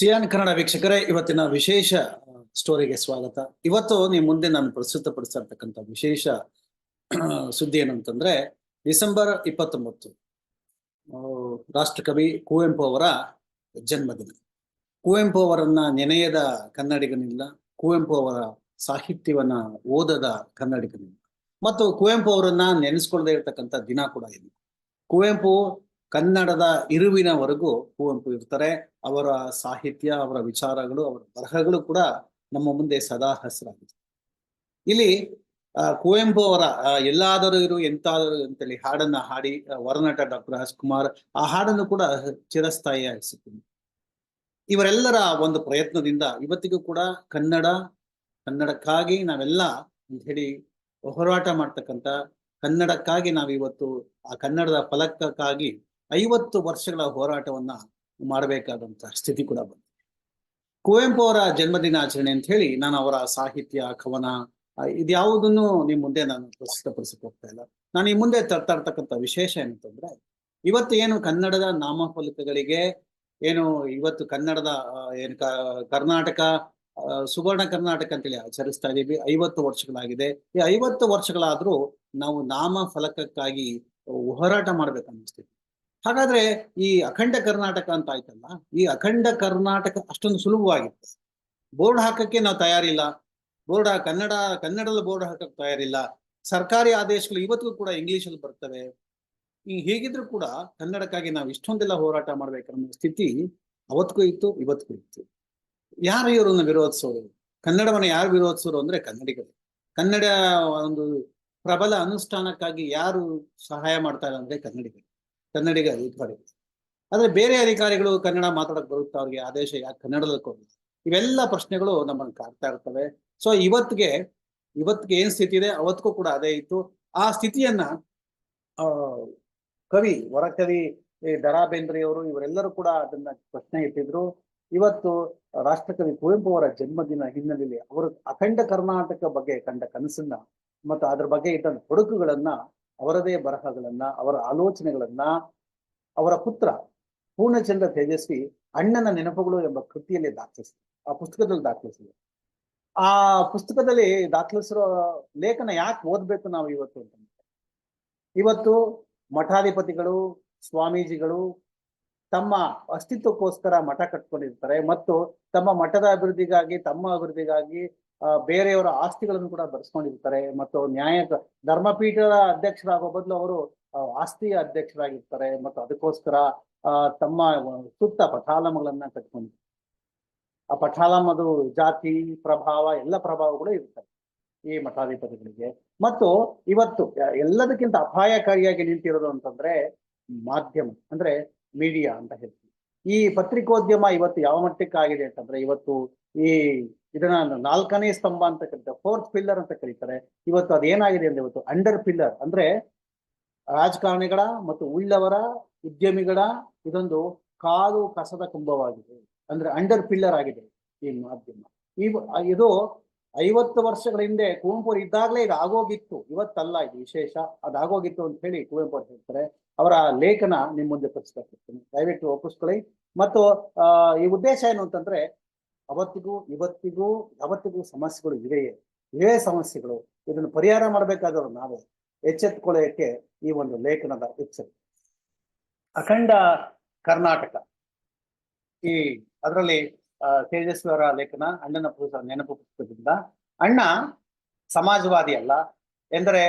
Xi'an Kannada ವೀಕ್ಷಕರೇ, ಇವತ್ತಿನ ವಿಶೇಷ ಸ್ಟೋರಿಗೆ ಸ್ವಾಗತ. ಇವತ್ತು ನಿಮ್ಮ ಮುಂದೆ ನಾನು ಪ್ರಸ್ತುತಪಡಿಸ್ತಾ ಇರ್ತಕ್ಕಂಥ ವಿಶೇಷ ಸುದ್ದಿ ಏನಂತಂದ್ರೆ, ಡಿಸೆಂಬರ್ ಇಪ್ಪತ್ತೊಂಬತ್ತು ರಾಷ್ಟ್ರಕವಿ ಕುವೆಂಪು ಅವರ ಜನ್ಮದಿನ. ಕುವೆಂಪು ಅವರನ್ನ ನೆನೆಯದ ಕನ್ನಡಿಗನಿಲ್ಲ, ಕುವೆಂಪು ಅವರ ಸಾಹಿತ್ಯವನ್ನ ಓದದ ಕನ್ನಡಿಗನಿಲ್ಲ. ಮತ್ತು ಕುವೆಂಪು ಅವರನ್ನ ನೆನೆಸ್ಕೊಳ್ಳದೆ ಇರತಕ್ಕಂಥ ದಿನ ಕೂಡ ಇಲ್ಲ ಕುವೆಂಪು ಕನ್ನಡದ ಇರುವಿನವರೆಗೂ ಕುವೆಂಪು ಇರ್ತಾರೆ ಅವರ ಸಾಹಿತ್ಯ, ಅವರ ವಿಚಾರಗಳು, ಅವರ ಬರಹಗಳು ಕೂಡ ನಮ್ಮ ಮುಂದೆ ಸದಾ ಹಸಿರಾಗಿದೆ. ಇಲ್ಲಿ ಕುವೆಂಪು ಅವರ ಎಲ್ಲಾದರೂ ಇರು, ಎಂತಾದರೂ ಅಂತೇಳಿ ಹಾಡನ್ನ ಹಾಡಿ ವರನಟ ಡಾಕ್ಟರ್ ರಾಜ್ಕುಮಾರ್ ಆ ಹಾಡನ್ನು ಕೂಡ ಚಿರಸ್ಥಾಯಿಯಾಗಿಸುತ್ತೀನಿ ಇವರೆಲ್ಲರ ಒಂದು ಪ್ರಯತ್ನದಿಂದ ಇವತ್ತಿಗೂ ಕೂಡ ಕನ್ನಡ, ಕನ್ನಡಕ್ಕಾಗಿ ನಾವೆಲ್ಲ ಅಂತ ಹೇಳಿ ಹೋರಾಟ ಮಾಡ್ತಕ್ಕಂಥ ಕನ್ನಡಕ್ಕಾಗಿ ನಾವಿವತ್ತು ಆ ಕನ್ನಡದ ಫಲಕಕ್ಕಾಗಿ ಐವತ್ತು ವರ್ಷಗಳ ಹೋರಾಟವನ್ನ ಮಾಡಬೇಕಾದಂತಹ ಸ್ಥಿತಿ ಕೂಡ ಬಂತು ಕುವೆಂಪು ಅವರ ಜನ್ಮದಿನಾಚರಣೆ ಅಂತ ಹೇಳಿ ನಾನು ಅವರ ಸಾಹಿತ್ಯ, ಕವನ ಇದ್ಯಾವುದನ್ನು ನಿಮ್ ಮುಂದೆ ನಾನು ಪ್ರಸ್ತುತಪಡಿಸಕ್ ಹೋಗ್ತಾ ಇಲ್ಲ. ನಾನು ಈ ಮುಂದೆ ತರ್ತಾ ಇರ್ತಕ್ಕಂಥ ವಿಶೇಷ ಏನಂತಂದ್ರೆ, ಇವತ್ತು ಏನು ಕನ್ನಡದ ನಾಮಫಲಕಗಳಿಗೆ ಏನು ಇವತ್ತು ಕನ್ನಡದ ಏನು ಕರ್ನಾಟಕ ಸುವರ್ಣ ಕರ್ನಾಟಕ ಅಂತೇಳಿ ಆಚರಿಸ್ತಾ ಇದೀವಿ. ಐವತ್ತು ವರ್ಷಗಳಾಗಿದೆ. ಈ ಐವತ್ತು ವರ್ಷಗಳಾದ್ರೂ ನಾವು ನಾಮ ಫಲಕಕ್ಕಾಗಿ ಹೋರಾಟ ಮಾಡ್ಬೇಕನ್ನಿಸ್ತೀವಿ ಹಾಗಾದ್ರೆ ಈ ಅಖಂಡ ಕರ್ನಾಟಕ ಅಂತ ಆಯ್ತಲ್ಲ, ಈ ಅಖಂಡ ಕರ್ನಾಟಕ ಅಷ್ಟೊಂದು ಸುಲಭವಾಗಿತ್ತು ಬೋರ್ಡ್ ಹಾಕಕ್ಕೆ ನಾವು ತಯಾರಿಲ್ಲ. ಬೋರ್ಡ್ ಕನ್ನಡ ಕನ್ನಡದಲ್ಲಿ ಬೋರ್ಡ್ ಹಾಕಕ್ಕೆ ತಯಾರಿಲ್ಲ. ಸರ್ಕಾರಿ ಆದೇಶಗಳು ಇವತ್ತಿಗೂ ಕೂಡ ಇಂಗ್ಲಿಷ್ ಅಲ್ಲಿ ಬರ್ತವೆ. ಈ ಹೀಗಿದ್ರು ಕೂಡ ಕನ್ನಡಕ್ಕಾಗಿ ನಾವು ಇಷ್ಟೊಂದೆಲ್ಲ ಹೋರಾಟ ಮಾಡ್ಬೇಕನ್ನೋ ಸ್ಥಿತಿ ಅವತ್ತಿಗೂ ಇತ್ತು, ಇವತ್ತಿಗೂ ಇತ್ತು. ಯಾರು ಇವರನ್ನು ವಿರೋಧಿಸೋರು ಕನ್ನಡವನ್ನ ಯಾರು ವಿರೋಧಿಸೋರು ಅಂದ್ರೆ ಕನ್ನಡಿಗರು. ಕನ್ನಡ ಒಂದು ಪ್ರಬಲ ಅನುಷ್ಠಾನಕ್ಕಾಗಿ ಯಾರು ಸಹಾಯ ಮಾಡ್ತಾರೆ ಅಂದ್ರೆ ಕನ್ನಡಿಗರು. ಕನ್ನಡಿಗ ಅಧಿಕಾರಿಗಳು ಆದ್ರೆ ಬೇರೆ ಅಧಿಕಾರಿಗಳು ಕನ್ನಡ ಮಾತಾಡಕ್ ಬರುತ್ತಾ ಅವ್ರಿಗೆ ಆದೇಶ ಯಾಕೆ ಕನ್ನಡದಲ್ಲಿ ಕೊಡಲಿ ಇವೆಲ್ಲ ಪ್ರಶ್ನೆಗಳು ನಮ್ಮನ್ನು ಕಾಡ್ತಾ ಇರ್ತವೆ. ಸೊ ಇವತ್ತಿಗೆ ಇವತ್ತಿಗೆ ಏನ್ ಸ್ಥಿತಿ ಇದೆ? ಅವತ್ತಿಗೂ ಕೂಡ ಅದೇ ಇತ್ತು. ಆ ಸ್ಥಿತಿಯನ್ನ ಕವಿ ವರಕವಿ ದರಾ ಬೇಂದ್ರೆಯವರು ಇವರೆಲ್ಲರೂ ಕೂಡ ಅದನ್ನ ಪ್ರಶ್ನೆ ಇಟ್ಟಿದ್ರು. ಇವತ್ತು ರಾಷ್ಟ್ರಕವಿ ಕುವೆಂಪು ಅವರ ಜನ್ಮದಿನ ಹಿನ್ನೆಲೆಯಲ್ಲಿ ಅವರು ಅಖಂಡ ಕರ್ನಾಟಕ ಬಗ್ಗೆ ಕಂಡ ಕನಸನ್ನ ಮತ್ತು ಅದ್ರ ಬಗ್ಗೆ ಇದ್ದ ತೊಡಕುಗಳನ್ನ ಅವರದೇ ಬರಹಗಳನ್ನ, ಅವರ ಆಲೋಚನೆಗಳನ್ನ, ಅವರ ಪುತ್ರ ಪೂರ್ಣಚಂದ್ರ ತೇಜಸ್ವಿ ಅಣ್ಣನ ನೆನಪುಗಳು ಎಂಬ ಕೃತಿಯಲ್ಲಿ ದಾಖಲಿಸಿದೆ, ಆ ಪುಸ್ತಕದಲ್ಲಿ ದಾಖಲಿಸಿದೆ. ಆ ಪುಸ್ತಕದಲ್ಲಿ ದಾಖಲಿಸಿರೋ ಲೇಖನ ಯಾಕೆ ಓದ್ಬೇಕು ನಾವು ಇವತ್ತು ಅಂತಂದ್ರೆ ಇವತ್ತು ಮಠಾಧಿಪತಿಗಳು, ಸ್ವಾಮೀಜಿಗಳು ತಮ್ಮ ಅಸ್ತಿತ್ವಕ್ಕೋಸ್ಕರ ಮಠ ಕಟ್ಕೊಂಡಿರ್ತಾರೆ ಮತ್ತು ತಮ್ಮ ಮಠದ ಅಭಿವೃದ್ಧಿಗಾಗಿ, ತಮ್ಮ ಅಭಿವೃದ್ಧಿಗಾಗಿ ಬೇರೆಯವರ ಆಸ್ತಿಗಳನ್ನು ಕೂಡ ಬರ್ಸ್ಕೊಂಡಿರ್ತಾರೆ. ಮತ್ತು ನ್ಯಾಯ ಧರ್ಮಪೀಠದ ಅಧ್ಯಕ್ಷರಾಗೋ ಬದಲು ಅವರು ಆಸ್ತಿ ಆಸ್ತಿಯ ಅಧ್ಯಕ್ಷರಾಗಿರ್ತಾರೆ. ಮತ್ತು ಅದಕ್ಕೋಸ್ಕರ ತಮ್ಮ ಸುತ್ತ ಪಠಾಲಮಗಳನ್ನ ಕಟ್ಕೊಂಡಿರ್ತಾರೆ. ಆ ಪಠಾಲಮದು ಜಾತಿ, ಪ್ರಭಾವ, ಎಲ್ಲ ಪ್ರಭಾವಗಳು ಇರ್ತವೆ ಈ ಮಠಾಧಿಪತಿಗಳಿಗೆ. ಮತ್ತು ಇವತ್ತು ಎಲ್ಲದಕ್ಕಿಂತ ಅಪಾಯಕಾರಿಯಾಗಿ ನಿಂತಿರೋದು ಅಂತಂದ್ರೆ ಮಾಧ್ಯಮ, ಅಂದ್ರೆ ಮೀಡಿಯಾ ಅಂತ ಹೇಳ್ತೀವಿ. ಈ ಪತ್ರಿಕೋದ್ಯಮ ಇವತ್ತು ಯಾವ ಮಟ್ಟಕ್ಕಾಗಿದೆ ಅಂತಂದ್ರೆ, ಇವತ್ತು ಈ ಇದನ್ನ ನಾಲ್ಕನೇ ಸ್ತಂಭ ಅಂತ ಕರೀತಾರೆ ಫೋರ್ತ್ ಪಿಲ್ಲರ್ ಅಂತ ಕರೀತಾರೆ. ಇವತ್ತು ಅದೇನಾಗಿದೆ ಅಂದ್ರೆ ಇವತ್ತು ಅಂಡರ್ ಪಿಲ್ಲರ್ ಅಂದ್ರೆ ರಾಜಕಾರಣಿಗಳ ಮತ್ತು ಉಳ್ಳವರ, ಉದ್ಯಮಿಗಳ ಇದೊಂದು ಕಾಲು ಕಸದ ಕುಂಭವಾಗಿದೆ. ಅಂದ್ರೆ ಅಂಡರ್ ಪಿಲ್ಲರ್ ಆಗಿದೆ ಈ ಮಾಧ್ಯಮ. ಈ ಇದು ಐವತ್ತು ವರ್ಷಗಳ ಹಿಂದೆ ಕುವೆಂಪು ಇದ್ದಾಗಲೇ ಇದು ಆಗೋಗಿತ್ತು. ಇವತ್ತಲ್ಲ ಇದು ವಿಶೇಷ. ಅದಾಗೋಗಿತ್ತು ಅಂತ ಹೇಳಿ ಕುವೆಂಪು ಅವ್ರು ಹೇಳ್ತಾರೆ. ಅವರ ಲೇಖನ ನಿಮ್ಮ ಮುಂದೆ ಪ್ರಸ್ತುತಪಡಿಸ್ತೀನಿ. ದಯವಿಟ್ಟು ಒಪ್ಪಿಸ್ಕೊಳ್ಳಿ. ಮತ್ತು ಈ ಉದ್ದೇಶ ಏನು ಅಂತಂದ್ರೆ ಅವತ್ತಿಗೂ, ಇವತ್ತಿಗೂ, ಯಾವತ್ತಿಗೂ ಸಮಸ್ಯೆಗಳು ಇವೆಯೇ? ಇವೇ ಸಮಸ್ಯೆಗಳು. ಇದನ್ನು ಪರಿಹಾರ ಮಾಡಬೇಕಾದವರು ನಾವೇ. ಎಚ್ಚೆತ್ತುಕೊಳ್ಳೋಕೆ ಈ ಒಂದು ಲೇಖನದ ಎಚ್ಚರಿಕೆ ಅಖಂಡ ಕರ್ನಾಟಕ. ಈ ಅದರಲ್ಲಿ ತೇಜಸ್ವಿ ಅವರ ಲೇಖನ, ಅಣ್ಣನ ಪುಸ್ತಕ ನೆನಪು ಪುಸ್ತಕದಿಂದ. ಅಣ್ಣ ಸಮಾಜವಾದಿ ಅಲ್ಲ, ಎಂದರೆ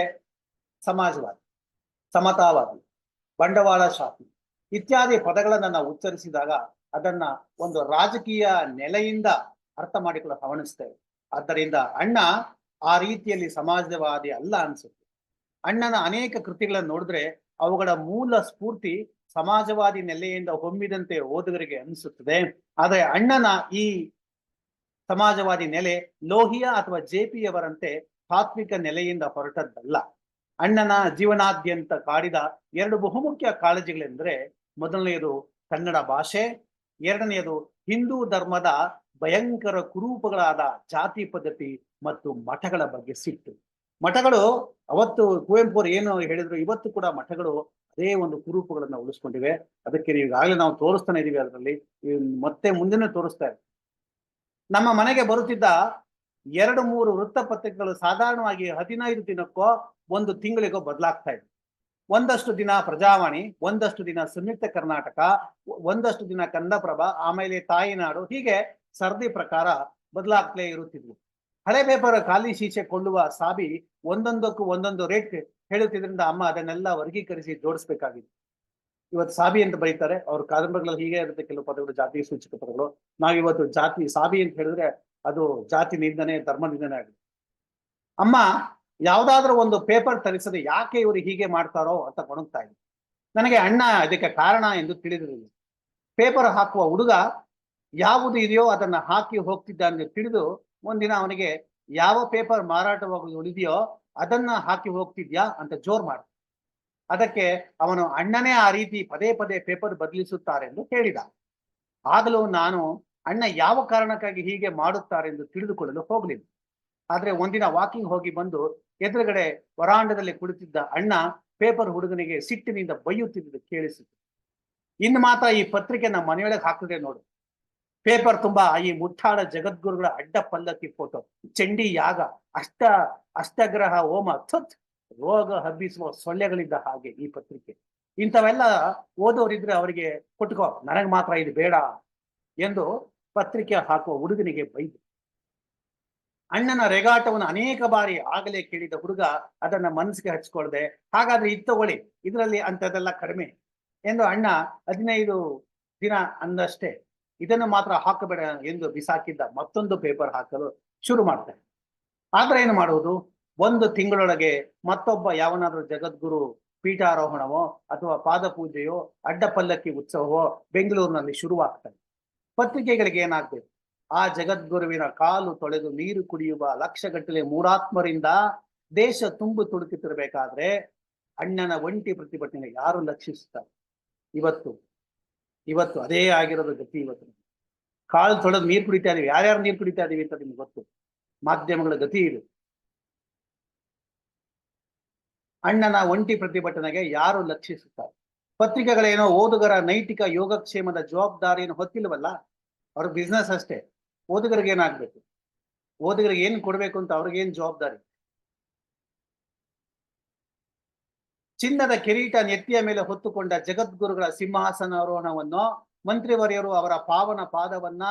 ಸಮಾಜವಾದಿ, ಸಮತಾವಾದಿ, ಬಂಡವಾಳಶಾಹಿ, ಇತ್ಯಾದಿ ಪದಗಳನ್ನು ನಾವು ಉಚ್ಚರಿಸಿದಾಗ ಅದನ್ನ ಒಂದು ರಾಜಕೀಯ ನೆಲೆಯಿಂದ ಅರ್ಥ ಮಾಡಿಕೊಳ್ಳ ಹವಣಿಸ್ತೇವೆ ಆದ್ದರಿಂದ ಅಣ್ಣ ಆ ರೀತಿಯಲ್ಲಿ ಸಮಾಜವಾದಿ ಅಲ್ಲ ಅನ್ಸುತ್ತೆ. ಅಣ್ಣನ ಅನೇಕ ಕೃತಿಗಳನ್ನು ನೋಡಿದ್ರೆ ಅವುಗಳ ಮೂಲ ಸ್ಫೂರ್ತಿ ಸಮಾಜವಾದಿ ನೆಲೆಯಿಂದ ಹೊಮ್ಮಿದಂತೆ ಓದುಗರಿಗೆ ಅನಿಸುತ್ತದೆ. ಆದರೆ ಅಣ್ಣನ ಈ ಸಮಾಜವಾದಿ ನೆಲೆ ಲೋಹಿಯ ಅಥವಾ ಜೆ ಪಿಯವರಂತೆ ತಾತ್ವಿಕ ನೆಲೆಯಿಂದ ಹೊರಟದ್ದಲ್ಲ. ಅಣ್ಣನ ಜೀವನಾದ್ಯಂತ ಕಾಡಿದ ಎರಡು ಬಹುಮುಖ್ಯ ಕಾಳಜಿಗಳೆಂದರೆ ಮೊದಲನೆಯದು ಕನ್ನಡ ಭಾಷೆ ಎರಡನೆಯದು ಹಿಂದೂ ಧರ್ಮದ ಭಯಂಕರ ಕುರೂಪಗಳಾದ ಜಾತಿ ಪದ್ಧತಿ ಮತ್ತು ಮಠಗಳ ಬಗ್ಗೆ ಸಿಟ್ಟು. ಮಠಗಳು ಅವತ್ತು ಕುವೆಂಪು ಅವರು ಏನು ಹೇಳಿದ್ರು ಇವತ್ತು ಕೂಡ ಮಠಗಳು ಅದೇ ಒಂದು ಕುರೂಪಗಳನ್ನ ಉಳಿಸ್ಕೊಂಡಿವೆ. ಅದಕ್ಕೆ ಈಗಾಗಲೇ ನಾವು ತೋರಿಸ್ತಾನೆ ಇದೀವಿ ಅದರಲ್ಲಿ. ಮತ್ತೆ ಮುಂದೆನೆ ತೋರಿಸ್ತಾ ಇದ್ದೀವಿ ನಮ್ಮ ಮನೆಗೆ ಬರುತ್ತಿದ್ದ ಎರಡು ಮೂರು ವೃತ್ತಪತ್ರಿಕೆಗಳು ಸಾಧಾರಣವಾಗಿ ಹದಿನೈದು ದಿನಕ್ಕೋ ಒಂದು ತಿಂಗಳಿಗೋ ಬದಲಾಗ್ತಾ ಇದೆ ಒಂದಷ್ಟು ದಿನ ಪ್ರಜಾವಾಣಿ, ಒಂದಷ್ಟು ದಿನ ಸಂಯುಕ್ತ ಕರ್ನಾಟಕ, ಒಂದಷ್ಟು ದಿನ ಕನ್ನಡಪ್ರಭ ಆಮೇಲೆ ತಾಯಿನಾಡು, ಹೀಗೆ ಸರದಿ ಪ್ರಕಾರ ಬದಲಾಗ್ತಲೇ ಇರುತ್ತಿದ್ವು. ಹಳೆ ಪೇಪರ್ ಖಾಲಿ ಶೀಶೆ ಕೊಳ್ಳುವ ಸಾಬಿ ಒಂದೊಂದಕ್ಕೂ ಒಂದೊಂದು ರೇಟ್ ಹೇಳುತ್ತಿದ್ರಿಂದ ಅಮ್ಮ ಅದನ್ನೆಲ್ಲ ವರ್ಗೀಕರಿಸಿ ಜೋಡಿಸ್ಬೇಕಾಗಿತ್ತು ಇವತ್ತು ಸಾಬಿ ಅಂತ ಬರೀತಾರೆ, ಅವ್ರ ಕಾದಂಬರಿಗಳಲ್ಲಿ ಹೀಗೆ ಇರುತ್ತೆ ಕೆಲವು ಪದಗಳು, ಜಾತಿ ಸೂಚಕ ಪದಗಳು. ನಾವಿವತ್ತು ಜಾತಿ ಸಾಬಿ ಅಂತ ಹೇಳಿದ್ರೆ ಅದು ಜಾತಿ ನಿಂದನೆ, ಧರ್ಮ ನಿಂದನೆ ಆಗಿದೆ. ಅಮ್ಮ ಯಾವ್ದಾದ್ರೂ ಒಂದು ಪೇಪರ್ ತರಿಸದೆ ಯಾಕೆ ಇವರು ಹೀಗೆ ಮಾಡ್ತಾರೋ ಅಂತ ಗೊಣಗ್ತಾ ಇದೆ. ನನಗೆ ಅಣ್ಣ ಅದಕ್ಕೆ ಕಾರಣ ಎಂದು ತಿಳಿದಿರಲಿಲ್ಲ. ಪೇಪರ್ ಹಾಕುವ ಹುಡುಗ ಯಾವುದು ಇದೆಯೋ ಅದನ್ನ ಹಾಕಿ ಹೋಗ್ತಿದ್ದ ಅಂತ ತಿಳಿದು ಒಂದಿನ ಅವನಿಗೆ, ಯಾವ ಪೇಪರ್ ಮಾರಾಟವಾಗಿ ಉಳಿದೆಯೋ ಅದನ್ನ ಹಾಕಿ ಹೋಗ್ತಿದ್ಯಾ ಅಂತ ಜೋರ್ ಮಾಡ ಅದಕ್ಕೆ ಅವನು ಅಣ್ಣನೇ ಆ ರೀತಿ ಪದೇ ಪದೇ ಪೇಪರ್ ಬದಲಿಸುತ್ತಾರೆಂದು ಕೇಳಿದ. ಆಗಲೂ ನಾನು ಅಣ್ಣ ಯಾವ ಕಾರಣಕ್ಕಾಗಿ ಹೀಗೆ ಮಾಡುತ್ತಾರೆಂದು ತಿಳಿದುಕೊಳ್ಳಲು ಹೋಗಲಿಲ್ಲ. ಆದ್ರೆ ಒಂದಿನ ವಾಕಿಂಗ್ ಹೋಗಿ ಬಂದು ಎದುರುಗಡೆ ವರಾಂಡದಲ್ಲಿ ಕುಳಿತಿದ್ದ ಅಣ್ಣ ಪೇಪರ್ ಹುಡುಗನಿಗೆ ಸಿಟ್ಟಿನಿಂದ ಬೈಯುತ್ತಿದ್ದುದು ಕೇಳಿಸಿತು. ಇನ್ನು ಮಾತ್ರ ಈ ಪತ್ರಿಕೆ ನಮ್ಮ ಮನೆಯೊಳಗೆ ಹಾಕಿದ್ರೆ ನೋಡು. ಪೇಪರ್ ತುಂಬಾ ಈ ಮುಟ್ಟಾಳ ಜಗದ್ಗುರುಗಳ ಅಡ್ಡ ಪಲ್ಲಕ್ಕಿ ಫೋಟೋ. ಚಂಡಿ ಯಾಗ, ಅಷ್ಟ, ಅಷ್ಟಗ್ರಹ, ಹೋಮ ಥತ್ ರೋಗ ಹಬ್ಬಿಸುವ ಸೊಳ್ಳೆಗಳಿದ್ದ ಹಾಗೆ ಈ ಪತ್ರಿಕೆ. ಇಂಥವೆಲ್ಲ ಓದೋರಿದ್ರೆ ಅವರಿಗೆ ಕೊಟ್ಕೋ ನನಗೆ ಮಾತ್ರ ಇದು ಬೇಡ ಎಂದು ಪತ್ರಿಕೆ ಹಾಕುವ ಹುಡುಗನಿಗೆ ಬೈದು. ಅಣ್ಣನ ರೆಗಾಟವನ್ನು ಅನೇಕ ಬಾರಿ ಆಗಲೇ ಕೇಳಿದ ಹುಡುಗ ಅದನ್ನ ಮನಸ್ಸಿಗೆ ಹಚ್ಕೊಳ್ದೆ, ಹಾಗಾದ್ರೆ ಇದು ಇದರಲ್ಲಿ ಅಂಥದ್ದೆಲ್ಲ ಕಡಿಮೆ ಎಂದು ಅಣ್ಣ ಹದಿನೈದು ದಿನ ಅಂದಷ್ಟೇ ಇದನ್ನು ಮಾತ್ರ ಹಾಕಬೇಡ ಎಂದು ಬಿಸಾಕಿದ್ದ ಮತ್ತೊಂದು ಪೇಪರ್ ಹಾಕಲು ಶುರು ಮಾಡ್ತಾರೆ. ಆದ್ರೆ ಏನು ಮಾಡುವುದು? ಒಂದು ತಿಂಗಳೊಳಗೆ ಮತ್ತೊಬ್ಬ ಯಾವನಾದ್ರೂ ಜಗದ್ಗುರು ಪೀಠಾರೋಹಣವೋ ಅಥವಾ ಪಾದಪೂಜೆಯೋ ಅಡ್ಡ ಪಲ್ಲಕ್ಕಿ ಉತ್ಸವವೋ ಬೆಂಗಳೂರಿನಲ್ಲಿ ಶುರುವಾಗ್ತದೆ. ಪತ್ರಿಕೆಗಳಿಗೆ ಏನಾಗ್ಬೇಕು? ಆ ಜಗದ್ಗುರುವಿನ ಕಾಲು ತೊಳೆದು ನೀರು ಕುಡಿಯುವ ಲಕ್ಷಗಟ್ಟಲೆ ಮೂರಾತ್ಮರಿಂದ ದೇಶ ತುಂಬು ತುಳುಕುತ್ತಿರಬೇಕಾದ್ರೆ ಅಣ್ಣನ ಒಂಟಿ ಪ್ರತಿಭಟನೆ ಯಾರು ಲಕ್ಷಿಸುತ್ತಾರೆ ಇವತ್ತು ಇವತ್ತು ಅದೇ ಆಗಿರೋದು ಗತಿ ಇವತ್ತು. ಕಾಲು ತೊಳೆದು ನೀರು ಕುಡಿತಾ ಇದೀವಿ. ಯಾರ್ಯಾರು ನೀರು ಕುಡಿತಾ ಇದೀವಿ ಅಂತ ನಿಮ್ಗೆ ಗೊತ್ತು? ಮಾಧ್ಯಮಗಳ ಗತಿ ಇದು. ಅಣ್ಣನ ಒಂಟಿ ಪ್ರತಿಭಟನೆಗೆ ಯಾರು ಲಕ್ಷಿಸುತ್ತಾರೆ ಪತ್ರಿಕೆಗಳೇನೋ ಓದುಗರ ನೈತಿಕ ಯೋಗಕ್ಷೇಮದ ಜವಾಬ್ದಾರಿಯನ್ನು ಹೊತ್ತಿಲ್ವಲ್ಲ ಅವ್ರ ಬಿಸ್ನೆಸ್ ಅಷ್ಟೇ. ಓದುಗರಿಗೆ ಏನಾಗ್ಬೇಕು ಓದುಗರಿಗೆ ಏನ್ ಕೊಡ್ಬೇಕು ಅಂತ ಅವ್ರಿಗೇನ್ ಜವಾಬ್ದಾರಿ? ಚಿನ್ನದ ಕಿರೀಟ ನೆತ್ತಿಯ ಮೇಲೆ ಹೊತ್ತುಕೊಂಡ ಜಗದ್ಗುರುಗಳ ಸಿಂಹಾಸನಾರೋಹಣವನ್ನು ಮಂತ್ರಿವರ್ಯರು ಅವರ ಪಾವನ ಪಾದವನ್ನ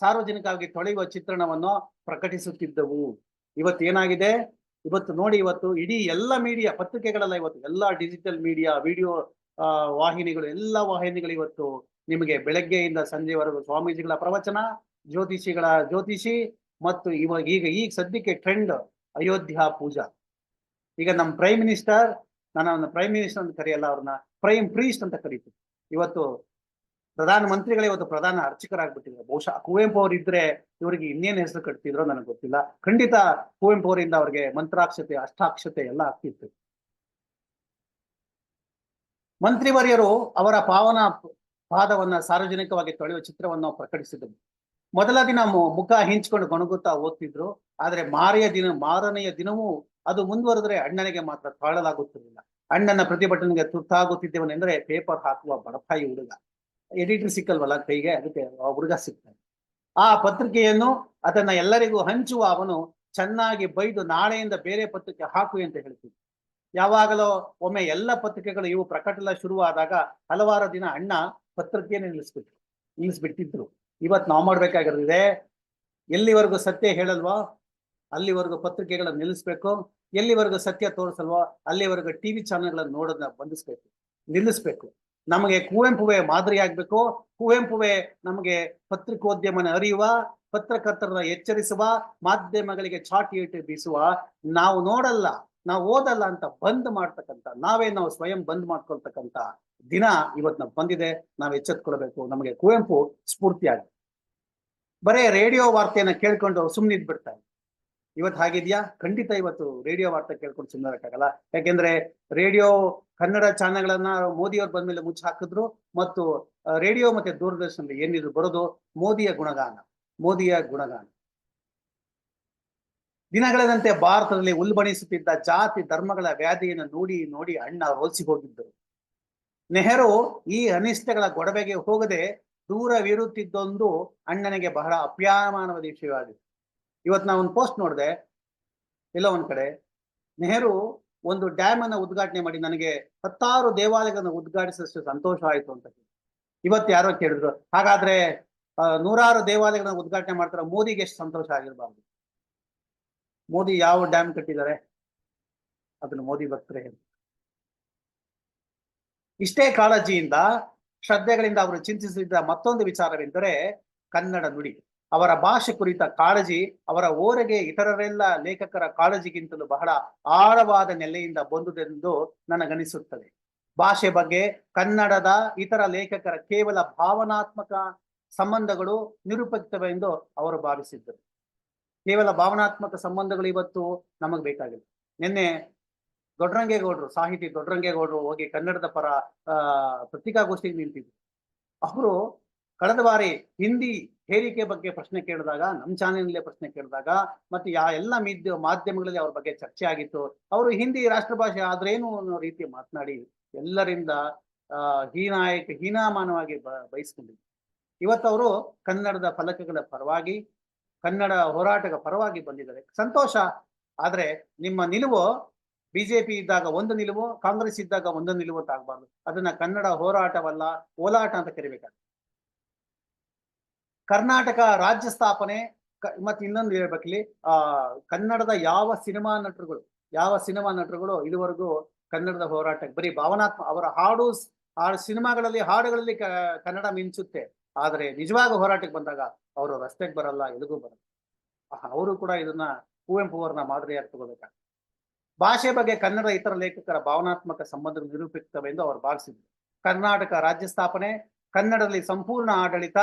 ಸಾರ್ವಜನಿಕವಾಗಿ ತೊಳೆಯುವ ಚಿತ್ರಣವನ್ನು ಪ್ರಕಟಿಸುತ್ತಿದ್ದವು. ಇವತ್ತು ಏನಾಗಿದೆ? ಇವತ್ತು ನೋಡಿ, ಇವತ್ತು ಇಡೀ ಎಲ್ಲ ಮೀಡಿಯಾ ಪತ್ರಿಕೆಗಳೆಲ್ಲ ಇವತ್ತು ಎಲ್ಲ ಡಿಜಿಟಲ್ ಮೀಡಿಯಾ ವಿಡಿಯೋ ವಾಹಿನಿಗಳು, ಎಲ್ಲ ವಾಹಿನಿಗಳು ಇವತ್ತು ನಿಮಗೆ ಬೆಳಗ್ಗೆಯಿಂದ ಸಂಜೆವರೆಗೂ ಸ್ವಾಮೀಜಿಗಳ ಪ್ರವಚನ ಜ್ಯೋತಿಷಿಗಳ ಜ್ಯೋತಿಷಿ ಮತ್ತು ಇವಾಗ ಈಗ ಈಗ ಸದ್ಯಕ್ಕೆ ಟ್ರೆಂಡ್ ಅಯೋಧ್ಯ ಪೂಜಾ. ಈಗ ನಮ್ಮ ಪ್ರೈಮ್ ಮಿನಿಸ್ಟರ್ ನಾನು ಅವನ ಪ್ರೈಮ್ ಮಿನಿಸ್ಟರ್ ಅಂತ ಕರೆಯಲ್ಲ ಅವ್ರನ್ನ ಪ್ರೈಮ್ ಪ್ರೀಸ್ಟ್ ಅಂತ ಕರೀತೀವಿ. ಇವತ್ತು ಪ್ರಧಾನ ಮಂತ್ರಿಗಳೇ ಇವತ್ತು ಪ್ರಧಾನ ಅರ್ಚಕರಾಗ್ಬಿಟ್ಟಿದ್ದಾರೆ. ಬಹುಶಃ ಕುವೆಂಪು ಅವರು ಇದ್ರೆ ಇವರಿಗೆ ಇನ್ನೇನು ಹೆಸರು ಕಟ್ತಿದ್ರೋ ನನಗೆ ಗೊತ್ತಿಲ್ಲ. ಖಂಡಿತ ಕುವೆಂಪು ಅವರಿಂದ ಅವ್ರಿಗೆ ಮಂತ್ರಾಕ್ಷತೆ, ಅಷ್ಟಾಕ್ಷತೆ ಎಲ್ಲ ಆಗ್ತಿತ್ತು. ಮಂತ್ರಿವರ್ಯರು ಅವರ ಪಾವನ ಪಾದವನ್ನ ಸಾರ್ವಜನಿಕವಾಗಿ ತೊಳೆಯುವ ಚಿತ್ರವನ್ನು ಪ್ರಕಟಿಸಿದರು. ಮೊದಲ ದಿನ ಮುಖ ಹಿಂಚ್ಕೊಂಡು ಗೊಣಗುತ್ತಾ ಓದ್ತಿದ್ರು. ಆದ್ರೆ ಮಾರೆಯ ದಿನ, ಮಾರನೆಯ ದಿನವೂ ಅದು ಮುಂದುವರೆದ್ರೆ ಅಣ್ಣನಿಗೆ ಮಾತ್ರ ತಾಳಲಾಗುತ್ತಿರಲಿಲ್ಲ. ಅಣ್ಣನ ಪ್ರತಿಭಟನೆಗೆ ತುರ್ತಾಗುತ್ತಿದ್ದೇವನೆಂದ್ರೆ ಪೇಪರ್ ಹಾಕುವ ಬಡಪಾಯಿ ಹುಡುಗ. ಎಡಿಟರ್ ಸಿಕ್ಕಲ್ವಲ್ಲ ಕೈಗೆ, ಅದಕ್ಕೆ ಹುಡುಗ ಸಿಗ್ತಾನೆ. ಆ ಪತ್ರಿಕೆಯನ್ನು ಅದನ್ನ ಎಲ್ಲರಿಗೂ ಹಂಚುವ ಅವನು ಚೆನ್ನಾಗಿ ಬೈದು ನಾಳೆಯಿಂದ ಬೇರೆ ಪತ್ರಿಕೆ ಹಾಕು ಅಂತ ಹೇಳ್ತಿದ್ದ. ಯಾವಾಗಲೋ ಒಮ್ಮೆ ಎಲ್ಲ ಪತ್ರಿಕೆಗಳು ಇವು ಪ್ರಕಟಲ ಶುರುವಾದಾಗ ಹಲವಾರು ದಿನ ಅಣ್ಣ ಪತ್ರಿಕೆಯನ್ನು ನಿಲ್ಲಿಸ್ಬಿಟ್ರು. ನಿಲ್ಲಿಸ್ಬಿಟ್ಟಿದ್ರು. ಇವತ್ತು ನಾವು ಮಾಡ್ಬೇಕಾಗಿರೋದಿದೆ. ಎಲ್ಲಿವರೆಗೂ ಸತ್ಯ ಹೇಳಲ್ವಾ ಅಲ್ಲಿವರೆಗೂ ಪತ್ರಿಕೆಗಳನ್ನ ನಿಲ್ಲಿಸ್ಬೇಕು. ಎಲ್ಲಿವರೆಗೂ ಸತ್ಯ ತೋರಿಸಲ್ವೋ ಅಲ್ಲಿವರೆಗೂ ಟಿವಿ ಚಾನೆಲ್ಗಳನ್ನು ನೋಡೋದನ್ನ ಬಂಧಿಸ್ಬೇಕು. ನಿಲ್ಲಿಸ್ಬೇಕು. ನಮಗೆ ಕುವೆಂಪುವೆ ಮಾದರಿ ಆಗ್ಬೇಕು. ಕುವೆಂಪುವೆ ನಮಗೆ ಪತ್ರಿಕೋದ್ಯಮನ ಅರಿಯುವ, ಪತ್ರಕರ್ತರನ್ನ ಎಚ್ಚರಿಸುವ, ಮಾಧ್ಯಮಗಳಿಗೆ ಚಾಟಿ ಇಟ್ಟು ಬೀಸುವ, ನಾವು ನೋಡಲ್ಲ, ನಾವು ಓದಲ್ಲ ಅಂತ ಬಂದ್ ಮಾಡ್ತಕ್ಕಂಥ ನಾವೇ ನಾವು ಸ್ವಯಂ ಬಂದ್ ಮಾಡ್ಕೊಳ್ತಕ್ಕಂಥ ದಿನ ಇವತ್ತು ನಾವು ಬಂದಿದೆ. ನಾವು ಎಚ್ಚೆತ್ಕೊಳ್ಬೇಕು. ನಮಗೆ ಕುವೆಂಪು ಸ್ಫೂರ್ತಿಯಾಗಿ. ಬರೇ ರೇಡಿಯೋ ವಾರ್ತೆಯನ್ನ ಕೇಳ್ಕೊಂಡು ಸುಮ್ಮನೆ ಇದ್ಬಿಡ್ತಾರೆ. ಇವತ್ತು ಹಾಗಿದ್ಯಾ? ಖಂಡಿತ ಇವತ್ತು ರೇಡಿಯೋ ವಾರ್ತೆ ಕೇಳ್ಕೊಂಡು ಸುಮ್ಮನೆ ಯಾಕೆಂದ್ರೆ ರೇಡಿಯೋ ಕನ್ನಡ ಚಾನೆಲ್ಗಳನ್ನ ಮೋದಿಯವ್ರು ಬಂದ್ಮೇಲೆ ಮುಚ್ಚಿ ಹಾಕಿದ್ರು ಮತ್ತು ರೇಡಿಯೋ ಮತ್ತೆ ದೂರದರ್ಶನದಲ್ಲಿ ಏನಿದ್ರು ಬರೋದು ಮೋದಿಯ ಗುಣಗಾನ ಮೋದಿಯ ಗುಣಗಾನ. ದಿನಗಳದಂತೆ ಭಾರತದಲ್ಲಿ ಉಲ್ಬಣಿಸುತ್ತಿದ್ದ ಜಾತಿ ಧರ್ಮಗಳ ವ್ಯಾಧಿಯನ್ನು ನೋಡಿ ನೋಡಿ ಅಣ್ಣ ರೋಸಿ ಹೋಗಿದ್ದರು ನೆಹರು ಈ ಅನಿಷ್ಟಗಳ ಗೊಡವೆಗೆ ಹೋಗದೆ ದೂರವಿರುತ್ತಿದ್ದೊಂದು ಅಣ್ಣನಿಗೆ ಬಹಳ ಅಪ್ಯಾಯಮಾನವಾದ ವಿಷಯವಾಗಿದೆ ಇವತ್ತು ನಾವು ಒಂದು ಪೋಸ್ಟ್ ನೋಡಿದೆ, ಎಲ್ಲ ಒಂದ್ ಕಡೆ, ನೆಹರು ಒಂದು ಡ್ಯಾಮ್ ಅನ್ನ ಉದ್ಘಾಟನೆ ಮಾಡಿ, ನನಗೆ ಹತ್ತಾರು ದೇವಾಲಯಗಳನ್ನು ಉದ್ಘಾಟಿಸಷ್ಟು ಸಂತೋಷ ಆಯಿತು ಅಂತ ಇವತ್ತು ಯಾರೋ ಕೇಳಿದ್ರು, ಹಾಗಾದ್ರೆ ನೂರಾರು ದೇವಾಲಯಗಳನ್ನ ಉದ್ಘಾಟನೆ ಮಾಡ್ತಾರೆ, ಮೋದಿಗೆ ಎಷ್ಟು ಸಂತೋಷ ಆಗಿರಬಾರ್ದು? ಮೋದಿ ಯಾವ ಡ್ಯಾಮ್ ಕಟ್ಟಿದ್ದಾರೆ? ಅದನ್ನು ಮೋದಿ ಭಕ್ತರೇ. ಇಷ್ಟೇ ಕಾಳಜಿಯಿಂದ ಶ್ರದ್ಧೆಗಳಿಂದ ಅವರು ಚಿಂತಿಸಿದ ಮತ್ತೊಂದು ವಿಚಾರವೆಂದರೆ ಕನ್ನಡ ನುಡಿ. ಅವರ ಭಾಷೆ ಕುರಿತ ಕಾಳಜಿ, ಅವರ ಓರೆಗೆ ಇತರರೆಲ್ಲ ಲೇಖಕರ ಕಾಳಜಿಗಿಂತಲೂ ಬಹಳ ಆಳವಾದ ನೆಲೆಯಿಂದ ಬಂದುದೆಂದು ನನಗನಿಸುತ್ತದೆ. ಭಾಷೆ ಬಗ್ಗೆ ಕನ್ನಡದ ಇತರ ಲೇಖಕರ ಕೇವಲ ಭಾವನಾತ್ಮಕ ಸಂಬಂಧಗಳು ನಿರುಪಯುಕ್ತವೆಂದು ಅವರು ಭಾವಿಸಿದ್ದರು. ಕೇವಲ ಭಾವನಾತ್ಮಕ ಸಂಬಂಧಗಳು ಇವತ್ತು ನಮಗೆ ಬೇಕಾಗಿಲ್ಲ. ನಿನ್ನೆ ದೊಡ್ಡರಂಗೇಗೌಡರು ಸಾಹಿತಿ ದೊಡ್ಡರಂಗೇಗೌಡರು ಹೋಗಿ ಕನ್ನಡದ ಪರ ಪತ್ರಿಕಾಗೋಷ್ಠಿಗೆ ನಿಂತಿದ್ರು. ಅವರು ಕಳೆದ ಬಾರಿ ಹಿಂದಿ ಹೇರಿಕೆ ಬಗ್ಗೆ ಪ್ರಶ್ನೆ ಕೇಳಿದಾಗ ನಮ್ಮ ಚಾನೆಲ್ನಲ್ಲೇ ಪ್ರಶ್ನೆ ಕೇಳಿದಾಗ, ಮತ್ತೆ ಯಾ, ಎಲ್ಲ ಮೀದ್ಯ, ಮಾಧ್ಯಮಗಳಲ್ಲಿ ಅವ್ರ ಬಗ್ಗೆ ಚರ್ಚೆ ಆಗಿತ್ತು. ಅವರು ಹಿಂದಿ ರಾಷ್ಟ್ರ ಭಾಷೆ ಆದ್ರೇನು ಅನ್ನೋ ರೀತಿ ಮಾತನಾಡಿ ಎಲ್ಲರಿಂದ ಹೀನಾಯಕ, ಹೀನಾಮಾನವಾಗಿ ಬಯಸ್ಕೊಂಡಿದ್ರು. ಇವತ್ತವರು ಕನ್ನಡದ ಫಲಕಗಳ ಪರವಾಗಿ, ಕನ್ನಡ ಹೋರಾಟದ ಪರವಾಗಿ ಬಂದಿದ್ದಾರೆ. ಸಂತೋಷ. ಆದ್ರೆ ನಿಮ್ಮ ನಿಲುವು ಬಿಜೆಪಿ ಇದ್ದಾಗ ಒಂದು ನಿಲುವು, ಕಾಂಗ್ರೆಸ್ ಇದ್ದಾಗ ಒಂದು ನಿಲುವು ಅಂತ ಆಗ್ಬಾರ್ದು. ಅದನ್ನ ಕನ್ನಡ ಹೋರಾಟವಲ್ಲ ಓಲಾಟ ಅಂತ ಕರಿಬೇಕಾಗ್ತದೆ ಕರ್ನಾಟಕ ರಾಜ್ಯ ಸ್ಥಾಪನೆ ಮತ್ತೆ ಇನ್ನೊಂದು ಹೇಳ್ಬೇಕಲ್ಲಿ, ಆ, ಕನ್ನಡದ ಯಾವ ಸಿನಿಮಾ ನಟರುಗಳು, ಯಾವ ಸಿನಿಮಾ ನಟರುಗಳು ಇದುವರೆಗೂ ಕನ್ನಡದ ಹೋರಾಟಕ್ಕೆ, ಬರೀ ಭಾವನಾತ್ಮ, ಅವರ ಹಾಡು ಹಾಡು ಸಿನಿಮಾಗಳಲ್ಲಿ, ಹಾಡುಗಳಲ್ಲಿ ಕನ್ನಡ ಮಿಂಚುತ್ತೆ. ಆದ್ರೆ ನಿಜವಾಗ ಹೋರಾಟಕ್ಕೆ ಬಂದಾಗ ಅವರು ರಸ್ತೆಗೆ ಬರಲ್ಲ ಎಲ್ಲಿಗೂ ಬರಲ್ಲ. ಅವರು ಕೂಡ ಇದನ್ನ ಕುವೆಂಪು ಅವರನ್ನ ಮಾದರಿಯಾಗಿ ತಗೋಬೇಕಾಗ್ತದೆ. ಭಾಷೆ ಬಗ್ಗೆ ಕನ್ನಡ ಇತರ ಲೇಖಕರ ಭಾವನಾತ್ಮಕ ಸಂಬಂಧ ನಿರೂಪಿತವೆಂದು ಅವರು ಭಾವಿಸಿದ್ರು. ಕರ್ನಾಟಕ ರಾಜ್ಯ ಸ್ಥಾಪನೆ, ಕನ್ನಡದಲ್ಲಿ ಸಂಪೂರ್ಣ ಆಡಳಿತ,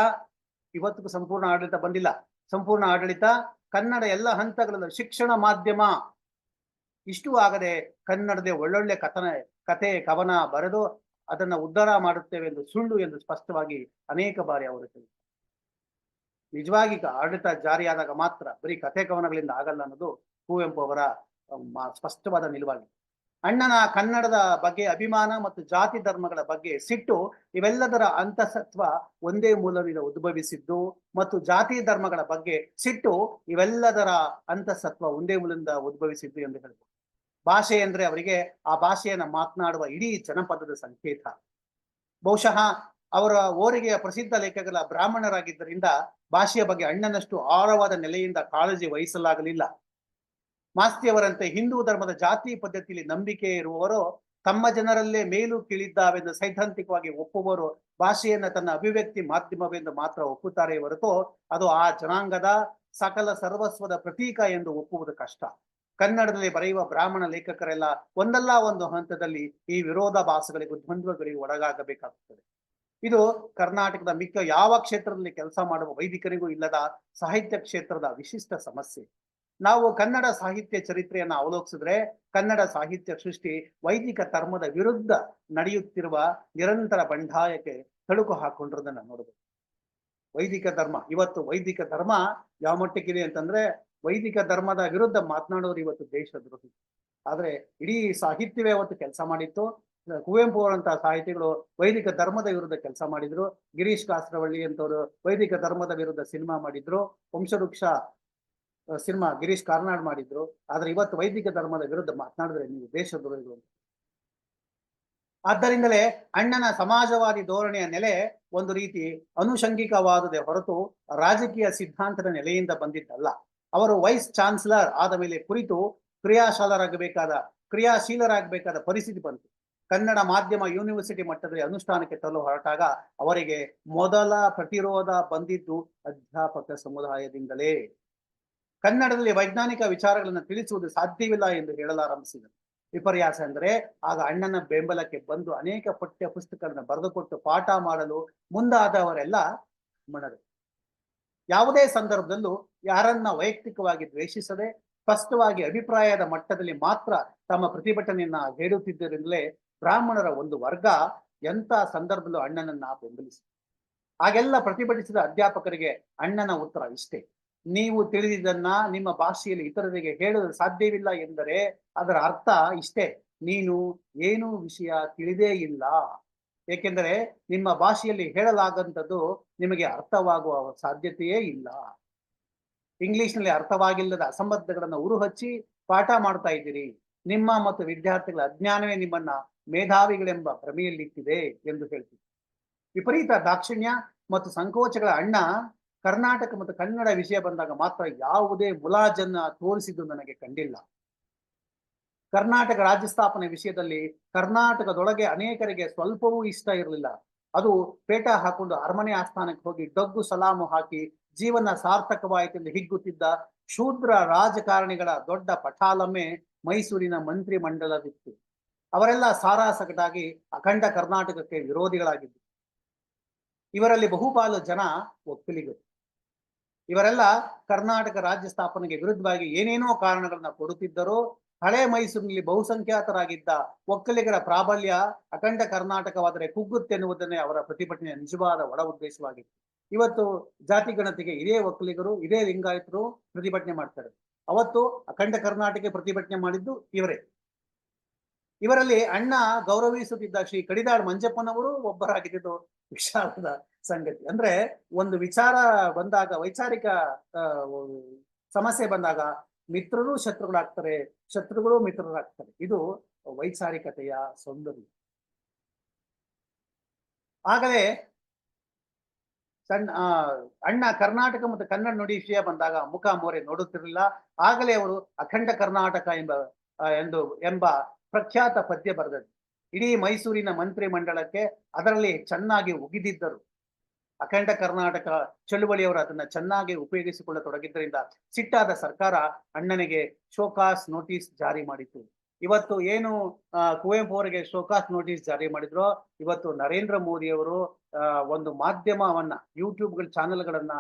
ಇವತ್ತಿಗೂ ಸಂಪೂರ್ಣ ಆಡಳಿತ ಬಂದಿಲ್ಲ. ಸಂಪೂರ್ಣ ಆಡಳಿತ, ಕನ್ನಡ ಎಲ್ಲ ಹಂತಗಳಲ್ಲಿ ಶಿಕ್ಷಣ ಮಾಧ್ಯಮ. ಇಷ್ಟು ಆಗದೆ ಕನ್ನಡದ ಒಳ್ಳೊಳ್ಳೆ ಕಥನ ಕತೆ ಕವನ ಬರೆದು ಅದನ್ನ ಉದ್ಧಾರ ಮಾಡುತ್ತೇವೆ ಎಂದು ಸುಳ್ಳು ಎಂದು ಸ್ಪಷ್ಟವಾಗಿ ಅನೇಕ ಬಾರಿ ಅವರು ಹೇಳಿದರು. ನಿಜವಾಗಿ ಆಡಳಿತ ಜಾರಿಯಾದಾಗ ಮಾತ್ರ ಬರೀ ಕಥೆ, ಕವನಗಳಿಂದ ಆಗಲ್ಲ ಅನ್ನೋದು ಕುವೆಂಪು ಅವರ ಸ್ಪಷ್ಟವಾದ ನಿಲುವಾಗಿ. ಅಣ್ಣನ ಕನ್ನಡದ ಬಗ್ಗೆ ಅಭಿಮಾನ ಮತ್ತು ಜಾತಿ ಧರ್ಮಗಳ ಬಗ್ಗೆ ಸಿಟ್ಟು ಇವೆಲ್ಲದರ ಅಂತಸತ್ವ ಒಂದೇ ಮೂಲದಿಂದ ಉದ್ಭವಿಸಿದ್ದು ಮತ್ತು ಜಾತಿ ಧರ್ಮಗಳ ಬಗ್ಗೆ ಸಿಟ್ಟು ಇವೆಲ್ಲದರ ಅಂತಸತ್ವ ಒಂದೇ ಮೂಲದಿಂದ ಉದ್ಭವಿಸಿದ್ದು ಎಂದು ಹೇಳ್ಬೋದು. ಭಾಷೆ ಅಂದ್ರೆ ಅವರಿಗೆ ಆ ಭಾಷೆಯನ್ನ ಮಾತನಾಡುವ ಇಡೀ ಜನಪದದ ಸಂಕೇತ. ಬಹುಶಃ ಅವರ ಓರಿಗೆಯ ಪ್ರಸಿದ್ಧ ಲೇಖಕರ ಬ್ರಾಹ್ಮಣರಾಗಿದ್ದರಿಂದ ಭಾಷೆಯ ಬಗ್ಗೆ ಅಣ್ಣನಷ್ಟು ಆಳವಾದ ನೆಲೆಯಿಂದ ಕಾಳಜಿ ವಹಿಸಲಾಗಲಿಲ್ಲ. ಮಾಸ್ತಿಯವರಂತೆ ಹಿಂದೂ ಧರ್ಮದ ಜಾತಿ ಪದ್ಧತಿಯಲ್ಲಿ ನಂಬಿಕೆ ಇರುವವರು ತಮ್ಮ ಜನರಲ್ಲೇ ಮೇಲು ಕೀಳಿದ್ದಾವೆಂದು ಸೈದ್ಧಾಂತಿಕವಾಗಿ ಒಪ್ಪುವವರು ಭಾಷೆಯನ್ನು ತನ್ನ ಅಭಿವ್ಯಕ್ತಿ ಮಾಧ್ಯಮವೆಂದು ಮಾತ್ರ ಒಪ್ಪುತ್ತಾರೆ ಹೊರತು ಅದು ಆ ಜನಾಂಗದ ಸಕಲ ಸರ್ವಸ್ವದ ಪ್ರತೀಕ ಎಂದು ಒಪ್ಪುವುದು ಕಷ್ಟ. ಕನ್ನಡದಲ್ಲಿ ಬರೆಯುವ ಬ್ರಾಹ್ಮಣ ಲೇಖಕರೆಲ್ಲ ಒಂದಲ್ಲ ಒಂದು ಹಂತದಲ್ಲಿ ಈ ವಿರೋಧಾಭಾಸಗಳಿಗೂ ದ್ವಂದ್ವಗಳಿಗೂ ಒಳಗಾಗಬೇಕಾಗುತ್ತದೆ. ಇದು ಕರ್ನಾಟಕದ ಮಿಕ್ಕ ಯಾವ ಕ್ಷೇತ್ರದಲ್ಲಿ ಕೆಲಸ ಮಾಡುವ ವೈದಿಕರಿಗೂ ಇಲ್ಲದ ಸಾಹಿತ್ಯ ಕ್ಷೇತ್ರದ ವಿಶಿಷ್ಟ ಸಮಸ್ಯೆ. ನಾವು ಕನ್ನಡ ಸಾಹಿತ್ಯ ಚರಿತ್ರೆಯನ್ನು ಅವಲೋಕಿಸಿದ್ರೆ ಕನ್ನಡ ಸಾಹಿತ್ಯ ಸೃಷ್ಟಿ ವೈದಿಕ ಧರ್ಮದ ವಿರುದ್ಧ ನಡೆಯುತ್ತಿರುವ ನಿರಂತರ ಬಂಡಾಯಕ್ಕೆ ತಳುಕು ಹಾಕೊಂಡಿರೋದನ್ನ ನೋಡಬಹುದು ವೈದಿಕ ಧರ್ಮ, ಇವತ್ತು ವೈದಿಕ ಧರ್ಮ ಯಾವ ಮಟ್ಟಕ್ಕಿದೆ ಅಂತಂದ್ರೆ ವೈದಿಕ ಧರ್ಮದ ವಿರುದ್ಧ ಮಾತನಾಡೋರು ಇವತ್ತು ದೇಶದ್ರೋಹಿ ಆದ್ರೆ ಇಡೀ ಸಾಹಿತ್ಯವೇ ಅವತ್ತು ಕೆಲಸ ಮಾಡಿತ್ತು. ಕುವೆಂಪು ಅವರಂತಹ ಸಾಹಿತಿಗಳು ವೈದಿಕ ಧರ್ಮದ ವಿರುದ್ಧ ಕೆಲಸ ಮಾಡಿದ್ರು. ಗಿರೀಶ್ ಕಾಸರವಳ್ಳಿ ಅಂತವರು ವೈದಿಕ ಧರ್ಮದ ವಿರುದ್ಧ ಸಿನಿಮಾ ಮಾಡಿದ್ರು. ವಂಶವೃಕ್ಷ ಸಿನಿಮಾ ಗಿರೀಶ್ ಕಾರ್ನಾಡ್ ಮಾಡಿದ್ರು. ಆದ್ರೆ ಇವತ್ತು ವೈದಿಕ ಧರ್ಮದ ವಿರುದ್ಧ ಮಾತನಾಡಿದ್ರೆ ನೀವು ದೇಶದ್ರೋಹಿಗಳು. ಆದ್ದರಿಂದಲೇ ಅಣ್ಣನ ಸಮಾಜವಾದಿ ಧೋರಣೆಯ ನೆಲೆ ಒಂದು ರೀತಿ ಅನುಷಂಗಿಕವಾದದೆ ಹೊರತು ರಾಜಕೀಯ ಸಿದ್ಧಾಂತದ ನೆಲೆಯಿಂದ ಬಂದಿದ್ದಲ್ಲ. ಅವರು ವೈಸ್ ಚಾನ್ಸಲರ್ ಆದ ಮೇಲೆ ಕುರಿತು ಕ್ರಿಯಾಶಾಲರಾಗಬೇಕಾದ, ಕ್ರಿಯಾಶೀಲರಾಗಬೇಕಾದ ಪರಿಸ್ಥಿತಿ ಬಂತು. ಕನ್ನಡ ಮಾಧ್ಯಮ ಯೂನಿವರ್ಸಿಟಿ ಮಟ್ಟದಲ್ಲಿ ಅನುಷ್ಠಾನಕ್ಕೆ ತರಲು ಹೊರಟಾಗ ಅವರಿಗೆ ಮೊದಲ ಪ್ರತಿರೋಧ ಬಂದಿದ್ದು ಅಧ್ಯಾಪಕ ಸಮುದಾಯದಿಂದಲೇ. ಕನ್ನಡದಲ್ಲಿ ವೈಜ್ಞಾನಿಕ ವಿಚಾರಗಳನ್ನು ತಿಳಿಸುವುದು ಸಾಧ್ಯವಿಲ್ಲ ಎಂದು ಹೇಳಲಾರಂಭಿಸಿದರು. ವಿಪರ್ಯಾಸ ಅಂದರೆ ಆಗ ಅಣ್ಣನ ಬೆಂಬಲಕ್ಕೆ ಬಂದು ಅನೇಕ ಪಠ್ಯ ಪುಸ್ತಕಗಳನ್ನು ಬರೆದುಕೊಟ್ಟು ಪಾಠ ಮಾಡಲು ಮುಂದಾದವರೆಲ್ಲ ಮಣರು. ಯಾವುದೇ ಸಂದರ್ಭದಲ್ಲೂ ಯಾರನ್ನ ವೈಯಕ್ತಿಕವಾಗಿ ದ್ವೇಷಿಸದೆ ಸ್ಪಷ್ಟವಾಗಿ ಅಭಿಪ್ರಾಯದ ಮಟ್ಟದಲ್ಲಿ ಮಾತ್ರ ತಮ್ಮ ಪ್ರತಿಭಟನೆಯನ್ನ ಹೇಳುತ್ತಿದ್ದರಿಂದಲೇ ಬ್ರಾಹ್ಮಣರ ಒಂದು ವರ್ಗ ಎಂಥ ಸಂದರ್ಭದಲ್ಲೂ ಅಣ್ಣನನ್ನ ಬೆಂಬಲಿಸಿ ಹಾಗೆಲ್ಲ ಪ್ರತಿಭಟಿಸಿದ ಅಧ್ಯಾಪಕರಿಗೆ ಅಣ್ಣನ ಉತ್ತರ ಇಷ್ಟೇ. ನೀವು ತಿಳಿದಿದ್ದನ್ನ ನಿಮ್ಮ ಭಾಷೆಯಲ್ಲಿ ಇತರರಿಗೆ ಹೇಳಲು ಸಾಧ್ಯವಿಲ್ಲ ಎಂದರೆ ಅದರ ಅರ್ಥ ಇಷ್ಟೇ. ನೀನು ಏನು ವಿಷಯ ತಿಳಿದೇ ಇಲ್ಲ. ಏಕೆಂದರೆ ನಿಮ್ಮ ಭಾಷೆಯಲ್ಲಿ ಹೇಳಲಾಗಂಥದ್ದು ನಿಮಗೆ ಅರ್ಥವಾಗುವ ಸಾಧ್ಯತೆಯೇ ಇಲ್ಲ. ಇಂಗ್ಲಿಷ್ನಲ್ಲಿ ಅರ್ಥವಾಗಿಲ್ಲದ ಅಸಂಬದ್ಧಗಳನ್ನು ಉರುಹಚ್ಚಿ ಪಾಠ ಮಾಡ್ತಾ ಇದ್ದೀರಿ. ನಿಮ್ಮ ಮತ್ತು ವಿದ್ಯಾರ್ಥಿಗಳ ಅಜ್ಞಾನವೇ ನಿಮ್ಮನ್ನ ಮೇಧಾವಿಗಳೆಂಬ ಭ್ರಮೆಯಲ್ಲಿಟ್ಟಿದೆ ಎಂದು ಹೇಳ್ತೀವಿ. ವಿಪರೀತ ದಾಕ್ಷಿಣ್ಯ ಮತ್ತು ಸಂಕೋಚಗಳ ಅಣ್ಣ ಕರ್ನಾಟಕ ಮತ್ತು ಕನ್ನಡ ವಿಷಯ ಬಂದಾಗ ಮಾತ್ರ ಯಾವುದೇ ಮುಲಾಜನ್ನ ತೋರಿಸಿದ್ದು ನನಗೆ ಕಂಡಿಲ್ಲ. ಕರ್ನಾಟಕ ರಾಜ್ಯ ಸ್ಥಾಪನೆ ವಿಷಯದಲ್ಲಿ ಕರ್ನಾಟಕದೊಳಗೆ ಅನೇಕರಿಗೆ ಸ್ವಲ್ಪವೂ ಇಷ್ಟ ಇರಲಿಲ್ಲ. ಅದು ಪೇಟ ಹಾಕೊಂಡು ಅರಮನೆ ಆಸ್ಥಾನಕ್ಕೆ ಹೋಗಿ ಡಗ್ಗು ಸಲಾಮು ಹಾಕಿ ಜೀವನ ಸಾರ್ಥಕವಾಯಿತೆಂದು ಹಿಗ್ಗುತ್ತಿದ್ದ ಶೂದ್ರ ರಾಜಕಾರಣಿಗಳ ದೊಡ್ಡ ಪಠಾಲಮ್ಮೆ ಮೈಸೂರಿನ ಮಂತ್ರಿ ಮಂಡಲವಿತ್ತು ಅವರೆಲ್ಲ ಸಾರಾಸಗಟಾಗಿ ಅಖಂಡ ಕರ್ನಾಟಕಕ್ಕೆ ವಿರೋಧಿಗಳಾಗಿದ್ದರು. ಇವರಲ್ಲಿ ಬಹುಪಾಲು ಜನ ಒಕ್ಕಲಿಗರು ಇವರೆಲ್ಲ ಕರ್ನಾಟಕ ರಾಜ್ಯ ಸ್ಥಾಪನೆಗೆ ವಿರುದ್ಧವಾಗಿ ಏನೇನೋ ಕಾರಣಗಳನ್ನ ಕೊಡುತ್ತಿದ್ದರು, ಹಳೆ ಮೈಸೂರಿನಲ್ಲಿ ಬಹುಸಂಖ್ಯಾತರಾಗಿದ್ದ ಒಕ್ಕಲಿಗರ ಪ್ರಾಬಲ್ಯ, ಅಖಂಡ ಕರ್ನಾಟಕವಾದರೆ ಕುಗ್ಗುತ್ತೆನ್ನುವುದನ್ನೇ ಅವರ ಪ್ರತಿಭಟನೆಯ ನಿಜವಾದ ಒಳ ಉದ್ದೇಶವಾಗಿತ್ತು. ಇವತ್ತು ಜಾತಿ ಗಣತಿಗೆ ಇದೇ ಒಕ್ಕಲಿಗರು, ಇದೇ ಲಿಂಗಾಯತರು ಪ್ರತಿಭಟನೆ ಮಾಡ್ತಾರೆ. ಅವತ್ತು ಅಖಂಡ ಕರ್ನಾಟಕ ಪ್ರತಿಭಟನೆ ಮಾಡಿದ್ದು ಇವರೇ. ಇವರಲ್ಲಿ ಅಣ್ಣ ಗೌರವಿಸುತ್ತಿದ್ದ ಶ್ರೀ ಕಡಿದಾಳ್ ಮಂಜಪ್ಪನವರು ಒಬ್ಬರಾಗಿದ್ದು ವಿಶಾಲದ ಸಂಗತಿ. ಅಂದ್ರೆ ಒಂದು ವಿಚಾರ ಬಂದಾಗ, ವೈಚಾರಿಕ ಸಮಸ್ಯೆ ಬಂದಾಗ ಮಿತ್ರರು ಶತ್ರುಗಳಾಗ್ತಾರೆ, ಶತ್ರುಗಳು ಮಿತ್ರರಾಗ್ತಾರೆ. ಇದು ವೈಚಾರಿಕತೆಯ ಸೌಂದರ್ಯ. ಆಗಲೇ ಸಣ್ಣ ಅಣ್ಣ ಕರ್ನಾಟಕ ಮತ್ತು ಕನ್ನಡ ನುಡಿ ವಿಷಯ ಬಂದಾಗ ಮುಖ ಮೋರೆ ನೋಡುತ್ತಿರಲಿಲ್ಲ. ಆಗಲೇ ಅವರು ಅಖಂಡ ಕರ್ನಾಟಕ ಎಂಬ ಎಂದು, ಎಂಬ ಪ್ರಖ್ಯಾತ ಪದ್ಯ ಬರೆದದ್ದು. ಇಡೀ ಮೈಸೂರಿನ ಮಂತ್ರಿ ಮಂಡಲಕ್ಕೆ ಅದರಲ್ಲಿ ಚೆನ್ನಾಗಿ ಉಗಿದಿದ್ದರು. ಅಖಂಡ ಕರ್ನಾಟಕ ಚಳುವಳಿಯವರು ಅದನ್ನ ಚೆನ್ನಾಗಿ ಉಪಯೋಗಿಸಿಕೊಳ್ಳತೊಡಗಿದ್ದರಿಂದ ಸಿಟ್ಟಾದ ಸರ್ಕಾರ ಅಣ್ಣನಿಗೆ ಶೋಕಾಸ್ ನೋಟಿಸ್ ಜಾರಿ ಮಾಡಿತ್ತು. ಇವತ್ತು ಏನು ಕುವೆಂಪು ಅವರಿಗೆ ಶೋಕಾಸ್ ನೋಟಿಸ್ ಜಾರಿ ಮಾಡಿದ್ರು ಇವತ್ತು ನರೇಂದ್ರ ಮೋದಿ ಆ, ಒಂದು ಮಾಧ್ಯಮವನ್ನ ಯೂಟ್ಯೂಬ್ಗಳ ಚಾನೆಲ್ಗಳನ್ನ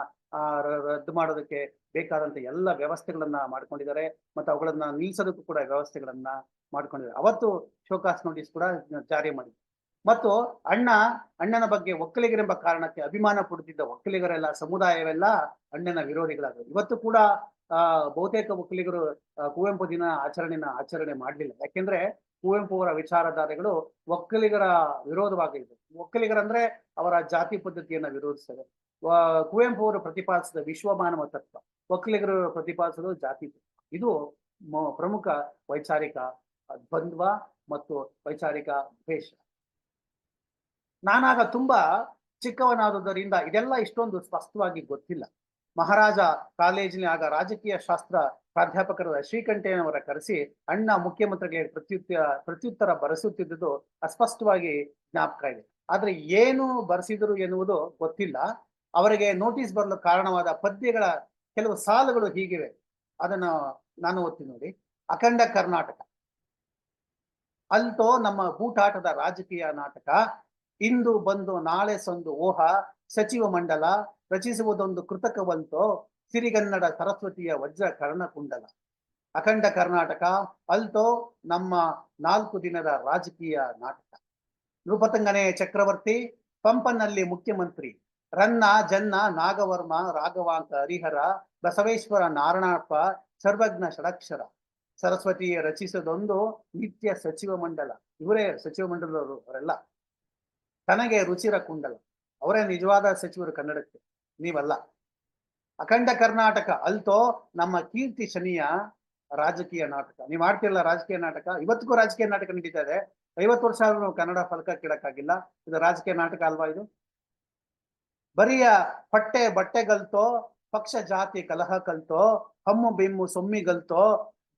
ರದ್ದು ಮಾಡೋದಕ್ಕೆ ಬೇಕಾದಂತ ಎಲ್ಲ ವ್ಯವಸ್ಥೆಗಳನ್ನ ಮಾಡ್ಕೊಂಡಿದ್ದಾರೆ. ಮತ್ತು ಅವುಗಳನ್ನ ನಿಲ್ಲಿಸೋದಕ್ಕೂ ಕೂಡ ವ್ಯವಸ್ಥೆಗಳನ್ನ ಮಾಡ್ಕೊಂಡಿದ್ದಾರೆ. ಅವತ್ತು ಶೋಕಾಸ್ ನೋಟಿಸ್ ಕೂಡ ಜಾರಿ ಮಾಡಿದ್ರು. ಮತ್ತು ಅಣ್ಣ, ಅಣ್ಣನ ಬಗ್ಗೆ ಒಕ್ಕಲಿಗರೆಂಬ ಕಾರಣಕ್ಕೆ ಅಭಿಮಾನ ಪಡುತ್ತಿದ್ದ ಒಕ್ಕಲಿಗರೆಲ್ಲ, ಸಮುದಾಯವೆಲ್ಲ ಅಣ್ಣನ ವಿರೋಧಿಗಳಾದರು ಇವತ್ತು ಕೂಡ ಬಹುತೇಕ ಒಕ್ಕಲಿಗರು ಕುವೆಂಪು ದಿನ ಆಚರಣೆನ ಆಚರಣೆ ಮಾಡಲಿಲ್ಲ. ಯಾಕೆಂದ್ರೆ ಕುವೆಂಪು ಅವರ ವಿಚಾರಧಾರೆಗಳು ಒಕ್ಕಲಿಗರ ವಿರೋಧವಾಗಿದೆ ಒಕ್ಕಲಿಗರಂದ್ರೆ ಅವರ ಜಾತಿ ಪದ್ಧತಿಯನ್ನ ವಿರೋಧಿಸ್ತದೆ ಕುವೆಂಪು ಅವರು ಪ್ರತಿಪಾದಿಸಿದ ವಿಶ್ವಮಾನವ ತತ್ವ, ಒಕ್ಕಲಿಗರು ಪ್ರತಿಪಾದಿಸೋದು ಜಾತಿ ಇದು ಪ್ರಮುಖ ವೈಚಾರಿಕ ದ್ವಂದ್ವ ಮತ್ತು ವೈಚಾರಿಕ ದ್ವೇಷ ನಾನಾಗ ತುಂಬಾ ಚಿಕ್ಕವನಾದುದರಿಂದ ಇದೆಲ್ಲ ಇಷ್ಟೊಂದು ಸ್ಪಷ್ಟವಾಗಿ ಗೊತ್ತಿಲ್ಲ. ಮಹಾರಾಜ ಕಾಲೇಜಿನ ಆಗ ರಾಜಕೀಯ ಶಾಸ್ತ್ರ ಪ್ರಾಧ್ಯಾಪಕರಾದ ಶ್ರೀಕಂಠಯ್ಯನವರ ಕರೆಸಿ ಅಣ್ಣ ಮುಖ್ಯಮಂತ್ರಿಗಳಿಗೆ ಪ್ರತ್ಯುತ್ತ ಪ್ರತ್ಯುತ್ತರ ಬರೆಸುತ್ತಿದ್ದುದು ಅಸ್ಪಷ್ಟವಾಗಿ ಜ್ಞಾಪಕ ಇದೆ. ಆದ್ರೆ ಏನು ಬರೆಸಿದರು ಎನ್ನುವುದು ಗೊತ್ತಿಲ್ಲ. ಅವರಿಗೆ ನೋಟಿಸ್ ಬರಲು ಕಾರಣವಾದ ಪದ್ಯಗಳ ಕೆಲವು ಸಾಲುಗಳು ಹೀಗಿವೆ. ಅದನ್ನ ನಾನು ಓದ್ತೀನಿ ನೋಡಿ. ಅಖಂಡ ಕರ್ನಾಟಕ. ಅಲ್ತೋ ನಮ್ಮ ಬೂಟಾಟದ ರಾಜಕೀಯ ನಾಟಕ. ಇಂದು ಬಂದು ನಾಳೆ ಸಂದು ಓಹ ಸಚಿವ ಮಂಡಲ ರಚಿಸುವುದೊಂದು ಕೃತಕವಂತೋ ಸಿರಿಗನ್ನಡ ಸರಸ್ವತಿಯ ವಜ್ರ ಕರ್ಣಕುಂಡಲ. ಅಖಂಡ ಕರ್ನಾಟಕ ಅಲ್ತೋ ನಮ್ಮ ನಾಲ್ಕು ದಿನದ ರಾಜಕೀಯ ನಾಟಕ. ನೃಪತಂಗನೇ ಚಕ್ರವರ್ತಿ ಪಂಪನಲ್ಲಿ ಮುಖ್ಯಮಂತ್ರಿ, ರನ್ನ, ಜನ್ನ, ನಾಗವರ್ಮ ರಾಘವಾಂಕ ಹರಿಹರ, ಬಸವೇಶ್ವರ ನಾರಣಪ್ಪ ಸರ್ವಜ್ಞ ಷಡಕ್ಷರ. ಸರಸ್ವತಿಯ ರಚಿಸದೊಂದು ನಿತ್ಯ ಸಚಿವ ಮಂಡಲ. ಇವರೇ ಸಚಿವ ಮಂಡಲದವರು ಅವರೆಲ್ಲ ತನಗೆ ರುಚಿರ ಕುಂಡಲ ಅವರೇ ನಿಜವಾದ ಸಚಿವರು ಕನ್ನಡಕ್ಕೆ, ನೀವಲ್ಲ. ಅಖಂಡ ಕರ್ನಾಟಕ ಅಲ್ತೋ ನಮ್ಮ ಕೀರ್ತಿ ಶನಿಯ ರಾಜಕೀಯ ನಾಟಕ. ನೀವು ಮಾಡ್ತಿರಲ್ಲ ರಾಜಕೀಯ ನಾಟಕ? ಇವತ್ತಿಗೂ ರಾಜಕೀಯ ನಾಟಕ ನಡೀತಾ ಇದೆ. ಐವತ್ತು ವರ್ಷ ಆದ್ರೂ ನಾವು ಕನ್ನಡ ಇದು ರಾಜಕೀಯ ನಾಟಕ ಅಲ್ವಾ ಇದು? ಬರಿಯ ಪಟ್ಟೆ ಬಟ್ಟೆಗಲ್ತೋ, ಪಕ್ಷ ಜಾತಿ ಕಲಹ ಕಲ್ತೋ, ಹಮ್ಮು ಬೆಮ್ಮು ಸೊಮ್ಮಿಗಲ್ತೋ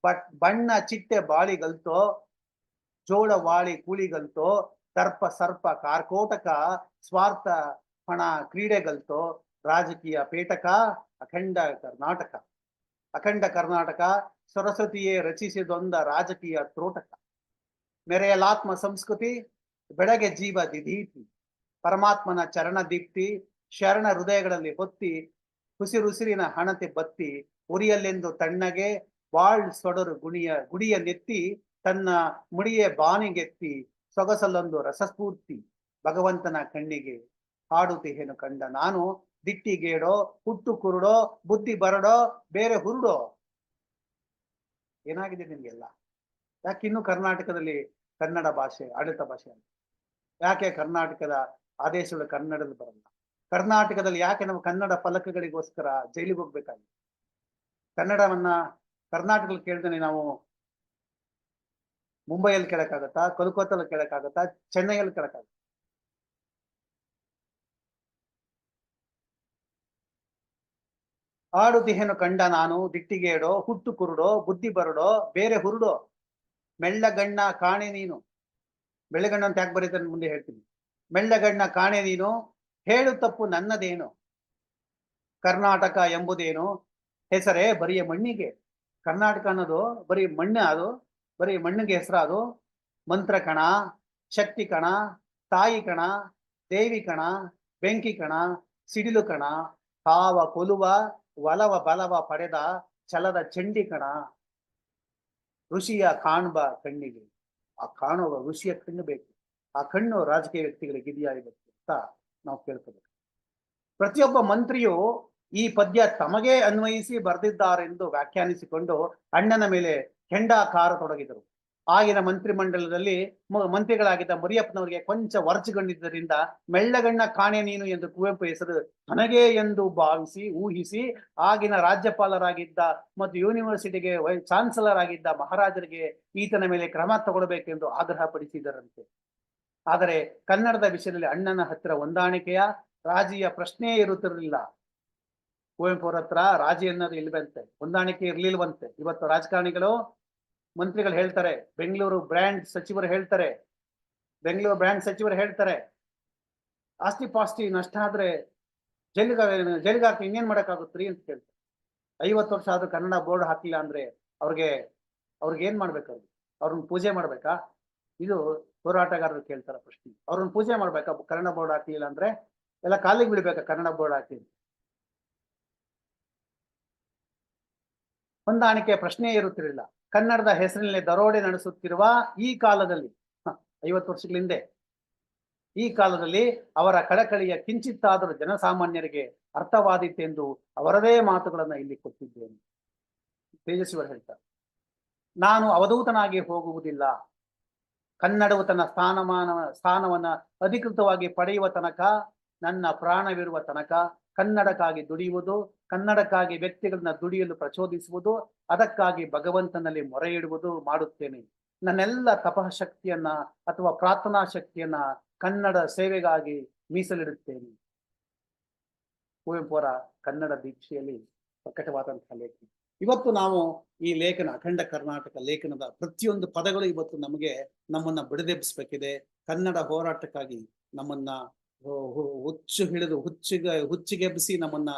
ಬಟ್ ಬಣ್ಣ ಚಿಟ್ಟೆ ಬಾಳಿಗಲ್ತೋ ಜೋಳ ವಾಳಿ ಕೂಳಿಗಲ್ತೋ ದರ್ಪ ಸರ್ಪ, ಕಾರ್ಕೋಟಕ, ಸ್ವಾರ್ಥ ಹಣ ಕ್ರೀಡೆಗಲ್ತು ರಾಜಕೀಯ ಪೇಟಕ, ಅಖಂಡ ಕರ್ನಾಟಕ. ಅಖಂಡ ಕರ್ನಾಟಕ, ಸರಸ್ವತಿಯೇ ರಚಿಸಿದೊಂದ ರಾಜಕೀಯ ತ್ರೋಟಕ. ಮೆರೆಯಲಾತ್ಮ ಸಂಸ್ಕೃತಿ ಬೆಳಗ್ಗೆ ಜೀವ ದಿಧೀತಿ. ಪರಮಾತ್ಮನ ಚರಣ ದೀಪ್ತಿ, ಶರಣ ಹೃದಯಗಳಲ್ಲಿ ಹೊತ್ತಿ ಹುಸಿರುಸಿರಿನ ಹಣತೆ ಬತ್ತಿ ಉರಿಯಲ್ಲೆಂದು ತಣ್ಣಗೆ, ಬಾಳ್ ಸೊಡರು ಗುಣಿಯ, ಗುಡಿಯ ನೆತ್ತಿ, ತನ್ನ ಮುಡಿಯ ಬಾನಿಗೆತ್ತಿ ಸೊಗಸಲ್ಲೊಂದು ರಸಸ್ಫೂರ್ತಿ ಭಗವಂತನ ಕಣ್ಣಿಗೆ ಹಾಡುತಿಹೇನು ಕಂಡ. ನಾನು ದಿಟ್ಟಿಗೇಡೋ ಹುಟ್ಟು ಕುರುಡೋ, ಬುದ್ಧಿ ಬರಡೋ, ಬೇರೆ ಹುರುಡೋ? ಏನಾಗಿದೆ ನಿಮ್ಗೆಲ್ಲ? ಯಾಕೆ ಇನ್ನು ಕರ್ನಾಟಕದಲ್ಲಿ ಕನ್ನಡ ಭಾಷೆ, ಆಡಳಿತ ಭಾಷೆ ಅಂತ ಯಾಕೆ ಕರ್ನಾಟಕದ ಆದೇಶಗಳು ಕನ್ನಡದಲ್ಲಿ ಬರಲ್ಲ? ಕರ್ನಾಟಕದಲ್ಲಿ ಯಾಕೆ ನಾವು ಕನ್ನಡ ಫಲಕಗಳಿಗೋಸ್ಕರ ಜೈಲಿಗೆ ಹೋಗ್ಬೇಕಾಗಿದೆ? ಕನ್ನಡವನ್ನ ಕರ್ನಾಟಕದಲ್ಲಿ ಕೇಳ್ದೇನೆ ನಾವು ಮುಂಬೈಯಲ್ಲಿ ಕೇಳಕ್ಕಾಗತ್ತಾ, ಕೋಲ್ಕತ್ತಾದಲ್ಲಿ ಕೇಳಕ್ಕಾಗತ್ತಾ, ಚೆನ್ನೈಯಲ್ಲಿ ಕೇಳಕ್ಕಾಗತ್ತಾ? ಆಡುತಿಹೆನು ಕಂಡ ನಾನು, ದಿಟ್ಟಿಗೇಡೋ, ಹುಟ್ಟು ಕುರುಡೋ, ಬುದ್ಧಿ ಬರಡೋ, ಬೇರೆ ಹುರುಡೋ ಮೆಳ್ಳಗಣ್ಣ ಕಾಣೆ ನೀನು. ಬೆಳ್ಳಗಣ್ಣ ಅಂತ ಯಾಕೆ ಬರೀತಾನೆ ಮುಂದೆ ಹೇಳ್ತೀನಿ. ಮೆಳ್ಳಗಣ್ಣ ಕಾಣೆ ನೀನು, ಹೇಳು ತಪ್ಪು ನನ್ನದೇನು? ಕರ್ನಾಟಕ ಎಂಬುದೇನು? ಹೆಸರೇ ಬರಿಯ ಮಣ್ಣಿಗೆ. ಕರ್ನಾಟಕ ಅನ್ನೋದು ಬರೀ ಮಣ್ಣು ಅದು. ಬರೀ ಮಣ್ಣಿಗೆ ಹೆಸರು ಅದು. ಮಂತ್ರ ಕಣ, ಶಕ್ತಿ ಕಣ, ತಾಯಿ ಕಣ, ದೇವಿ ಕಣ, ಬೆಂಕಿ ಕಣ, ಸಿಡಿಲು ಕಣ ಕಾವ ಕೊಲುವ, ಒಲವ ಬಲವ ಪಡೆದ, ಛಲದ ಚಂಡಿ ಕಣ. ಋಷಿಯ ಕಾಣ್ಬ ಕಣ್ಣಿಗೆ. ಆ ಕಾಣುವ ಋಷಿಯ ಕಣ್ಣು ಬೇಕು. ಆ ಕಣ್ಣು ರಾಜಕೀಯ ವ್ಯಕ್ತಿಗಳಿಗೆ ಇದೆಯಾಗಬೇಕು ಅಂತ ನಾವು ಕೇಳ್ಕೋಬೇಕು. ಪ್ರತಿಯೊಬ್ಬ ಮಂತ್ರಿಯು ಈ ಪದ್ಯ ತಮಗೆ ಅನ್ವಯಿಸಿ ಬರೆದಿದ್ದಾರೆಂದು ವ್ಯಾಖ್ಯಾನಿಸಿಕೊಂಡು ಅಣ್ಣನ ಮೇಲೆ ಕೆಂಡಾಕಾರ ತೊಡಗಿದರು ಆಗಿನ ಮಂತ್ರಿಮಂಡಲದಲ್ಲಿ ಮಂತ್ರಿಗಳಾಗಿದ್ದ ಮುರಿಯಪ್ಪನವರಿಗೆ ಕೊಂಚ ವರ್ಚಗೊಂಡಿದ್ದರಿಂದ ಮೆಳ್ಳಗಣ್ಣ ಕಾಣೆ ನೀನು ಎಂದು ಕುವೆಂಪು ಹೆಸರು ತನಗೆ ಎಂದು ಭಾವಿಸಿ, ಊಹಿಸಿ ಆಗಿನ ರಾಜ್ಯಪಾಲರಾಗಿದ್ದ ಮತ್ತು ಯೂನಿವರ್ಸಿಟಿಗೆ ಚಾನ್ಸಲರ್ ಆಗಿದ್ದ ಮಹಾರಾಜರಿಗೆ ಈತನ ಮೇಲೆ ಕ್ರಮ ತಗೊಳ್ಬೇಕೆಂದು ಆಗ್ರಹ ಪಡಿಸಿದರಂತೆ. ಆದರೆ ಕನ್ನಡದ ವಿಷಯದಲ್ಲಿ ಅಣ್ಣನ ಹತ್ತಿರ ಹೊಂದಾಣಿಕೆಯ ರಾಜಿಯ ಪ್ರಶ್ನೆಯೇ ಇರುತ್ತಿರಲಿಲ್ಲ. ಕುವೆಂಪು ಅವರ ಹತ್ರ ರಾಜಿ ಅನ್ನೋದು ಇಲ್ವಂತೆ, ಹೊಂದಾಣಿಕೆ ಇರ್ಲಿಲ್ವಂತೆ. ಇವತ್ತು ರಾಜಕಾರಣಿಗಳು ಮಂತ್ರಿಗಳು ಹೇಳ್ತಾರೆ, ಬೆಂಗಳೂರು ಬ್ರ್ಯಾಂಡ್ ಸಚಿವರು ಹೇಳ್ತಾರೆ, ಬೆಂಗಳೂರು ಬ್ರ್ಯಾಂಡ್ ಸಚಿವರು ಹೇಳ್ತಾರೆ, ಆಸ್ತಿ ಪಾಸ್ತಿ ನಷ್ಟ ಆದ್ರೆ ಜೈಲಿಗೆ ಜೈಲಿಗೆ ಹಾಕಿ ಇನ್ನೇನ್ ಮಾಡಕ್ಕಾಗುತ್ತ್ರಿ ಅಂತ ಕೇಳ್ತಾರೆ. ಐವತ್ತು ವರ್ಷ ಆದ್ರೂ ಕನ್ನಡ ಬೋರ್ಡ್ ಹಾಕಿಲ್ಲ ಅಂದ್ರೆ ಅವ್ರಿಗೆ ಅವ್ರಿಗೆ ಏನ್ ಮಾಡ್ಬೇಕು ಅವ್ರಿಗೆ ಅವ್ರನ್ನ ಪೂಜೆ ಮಾಡ್ಬೇಕಾ? ಇದು ಹೋರಾಟಗಾರರು ಕೇಳ್ತಾರ ಪ್ರಶ್ನೆ. ಅವ್ರನ್ನ ಪೂಜೆ ಮಾಡ್ಬೇಕಾ? ಕನ್ನಡ ಬೋರ್ಡ್ ಹಾಕಿಲ್ಲ ಅಂದ್ರೆ ಎಲ್ಲ ಕಾಲಿಗೆ ಬಿಡ್ಬೇಕಾ ಕನ್ನಡ ಬೋರ್ಡ್ ಹಾಕಿ? ಹೊಂದಾಣಿಕೆ ಪ್ರಶ್ನೆ ಇರುತ್ತಿರಲಿಲ್ಲ. ಕನ್ನಡದ ಹೆಸರಿನಲ್ಲಿ ದರೋಡೆ ನಡೆಸುತ್ತಿರುವ ಈ ಕಾಲದಲ್ಲಿ ಐವತ್ತು ವರ್ಷಗಳ ಹಿಂದೆ, ಈ ಕಾಲದಲ್ಲಿ ಅವರ ಕಳಕಳಿಯ ಕಿಂಚಿತ್ತಾದರೂ ಜನಸಾಮಾನ್ಯರಿಗೆ ಅರ್ಥವಾದೀತೆಂದು ಅವರದೇ ಮಾತುಗಳನ್ನು ಇಲ್ಲಿ ಕೊಟ್ಟಿದ್ದೇನೆ. ತೇಜಸ್ವಿ ಹೇಳ್ತಾರೆ, ನಾನು ಅವಧೂತನಾಗಿ ಹೋಗುವುದಿಲ್ಲ. ಕನ್ನಡವು ತನ್ನ ಸ್ಥಾನಮಾನ, ಸ್ಥಾನವನ್ನ ಅಧಿಕೃತವಾಗಿ ಪಡೆಯುವ ತನಕ, ನನ್ನ ಪ್ರಾಣವಿರುವ ತನಕ ಕನ್ನಡಕ್ಕಾಗಿ ದುಡಿಯುವುದು, ಕನ್ನಡಕ್ಕಾಗಿ ವ್ಯಕ್ತಿಗಳನ್ನ ದುಡಿಯಲು ಪ್ರಚೋದಿಸುವುದು ಅದಕ್ಕಾಗಿ ಭಗವಂತನಲ್ಲಿ ಮೊರೆ ಇಡುವುದು ಮಾಡುತ್ತೇನೆ. ನನ್ನೆಲ್ಲ ತಪಶಕ್ತಿಯನ್ನ ಅಥವಾ ಪ್ರಾರ್ಥನಾ ಶಕ್ತಿಯನ್ನ ಕನ್ನಡ ಸೇವೆಗಾಗಿ ಮೀಸಲಿಡುತ್ತೇನೆ. ಕುವೆಂಪುರ ಕನ್ನಡ ದೀಕ್ಷೆಯಲ್ಲಿ ಪ್ರಕಟವಾದಂತಹ ಲೇಖನ. ಇವತ್ತು ನಾವು ಈ ಲೇಖನ, ಅಖಂಡ ಕರ್ನಾಟಕ ಲೇಖನದ ಪ್ರತಿಯೊಂದು ಪದಗಳು ಇವತ್ತು ನಮಗೆ ನಮ್ಮನ್ನ ಬಿಡದೆಬ್ಬಿಸ್ಬೇಕಿದೆ. ಕನ್ನಡ ಹೋರಾಟಕ್ಕಾಗಿ ನಮ್ಮನ್ನ ಹುಚ್ಚು ಹಿಡಿದು ಹುಚ್ಚಿಗೆ, ಹುಚ್ಚಿಗೆಬ್ಬಿಸಿ ನಮ್ಮನ್ನ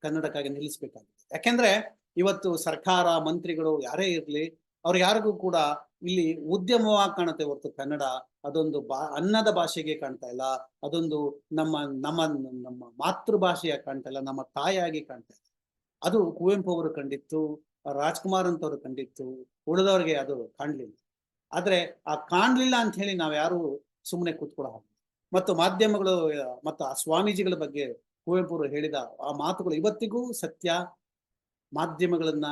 ಕನ್ನಡಕ್ಕಾಗಿ ನಿಲ್ಲಿಸ್ಬೇಕಾಗಿದೆ. ಯಾಕೆಂದ್ರೆ ಇವತ್ತು ಸರ್ಕಾರ, ಮಂತ್ರಿಗಳು ಯಾರೇ ಇರಲಿ, ಅವ್ರು ಯಾರಿಗೂ ಕೂಡ ಇಲ್ಲಿ ಉದ್ಯಮವಾಗಿ ಕಾಣುತ್ತೆ ಹೊರತು ಕನ್ನಡ. ಅದೊಂದು ಬಾ, ಅನ್ನದ ಭಾಷೆಗೆ ಕಾಣ್ತಾ ಇಲ್ಲ. ಅದೊಂದು ನಮ್ಮ ನಮ್ಮ ನಮ್ಮ ಮಾತೃಭಾಷೆಯ ಕಾಣ್ತಾ ಇಲ್ಲ. ನಮ್ಮ ತಾಯಿಯಾಗಿ ಕಾಣ್ತಾ ಇಲ್ಲ. ಅದು ಕುವೆಂಪು ಅವರು ಕಂಡಿತ್ತು, ರಾಜ್ಕುಮಾರ್ ಅಂತವ್ರು ಕಂಡಿತ್ತು. ಉಳಿದವ್ರಿಗೆ ಅದು ಕಾಣ್ಲಿಲ್ಲ. ಆದ್ರೆ ಆ ಕಾಣ್ಲಿಲ್ಲ ಅಂತ ಹೇಳಿ ನಾವ್ ಯಾರು ಸುಮ್ಮನೆ ಕೂತ್ಕೊಳ್ಳೋ ಹಾಗೆ ಮತ್ತು ಮಾಧ್ಯಮಗಳು, ಮತ್ತು ಆ ಸ್ವಾಮೀಜಿಗಳ ಬಗ್ಗೆ ಕುವೆಂಪು ಅವರು ಹೇಳಿದ ಆ ಮಾತುಗಳು ಇವತ್ತಿಗೂ ಸತ್ಯ. ಮಾಧ್ಯಮಗಳನ್ನ,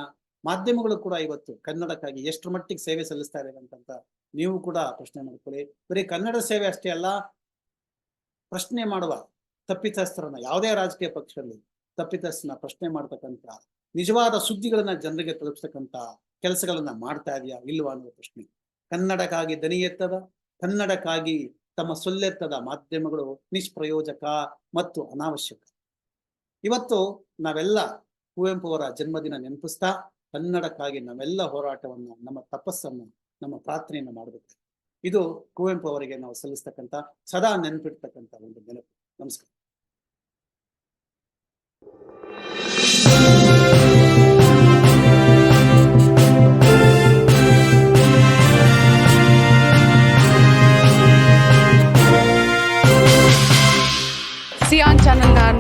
ಮಾಧ್ಯಮಗಳು ಕೂಡ ಇವತ್ತು ಕನ್ನಡಕ್ಕಾಗಿ ಎಷ್ಟು ಮಟ್ಟಿಗೆ ಸೇವೆ ಸಲ್ಲಿಸ್ತಾ ಇದ್ದಾರೆ ಅಂತಂತ ನೀವು ಕೂಡ ಪ್ರಶ್ನೆ ಮಾಡ್ಕೊಳ್ಳಿ. ಬರೀ ಕನ್ನಡ ಸೇವೆ ಅಷ್ಟೇ ಅಲ್ಲ, ಪ್ರಶ್ನೆ ಮಾಡುವ ತಪ್ಪಿತಸ್ಥರನ್ನ, ಯಾವುದೇ ರಾಜಕೀಯ ಪಕ್ಷದಲ್ಲಿ ತಪ್ಪಿತಸ್ಥನ ಪ್ರಶ್ನೆ ಮಾಡ್ತಕ್ಕಂತ ನಿಜವಾದ ಸುದ್ದಿಗಳನ್ನ ಜನರಿಗೆ ತಲುಪಿಸ್ತಕ್ಕಂಥ ಕೆಲಸಗಳನ್ನ ಮಾಡ್ತಾ ಇದೆಯಾ ಇಲ್ವಾ ಅನ್ನೋ ಪ್ರಶ್ನೆ. ಕನ್ನಡಕ್ಕಾಗಿ ದನಿ ಎತ್ತದ, ಕನ್ನಡಕ್ಕಾಗಿ ತಮ್ಮ ಸೊಲ್ಲೆತ್ತದ ಮಾಧ್ಯಮಗಳು ನಿಷ್ಪ್ರಯೋಜಕ ಮತ್ತು ಅನಾವಶ್ಯಕ. ಇವತ್ತು ನಾವೆಲ್ಲ ಕುವೆಂಪು ಅವರ ಜನ್ಮದಿನ ನೆನಪಿಸ್ತಾ ಕನ್ನಡಕ್ಕಾಗಿ ನಾವೆಲ್ಲ ಹೋರಾಟವನ್ನ, ನಮ್ಮ ತಪಸ್ಸನ್ನು, ನಮ್ಮ ಪ್ರಾರ್ಥನೆಯನ್ನು ಮಾಡಬೇಕು. ಇದು ಕುವೆಂಪು ಅವರಿಗೆ ನಾವು ಸಲ್ಲಿಸ್ತಕ್ಕಂಥ ಸದಾ ನೆನಪಿಡ್ತಕ್ಕಂಥ ಒಂದು ನೆನಪು. ನಮಸ್ಕಾರ.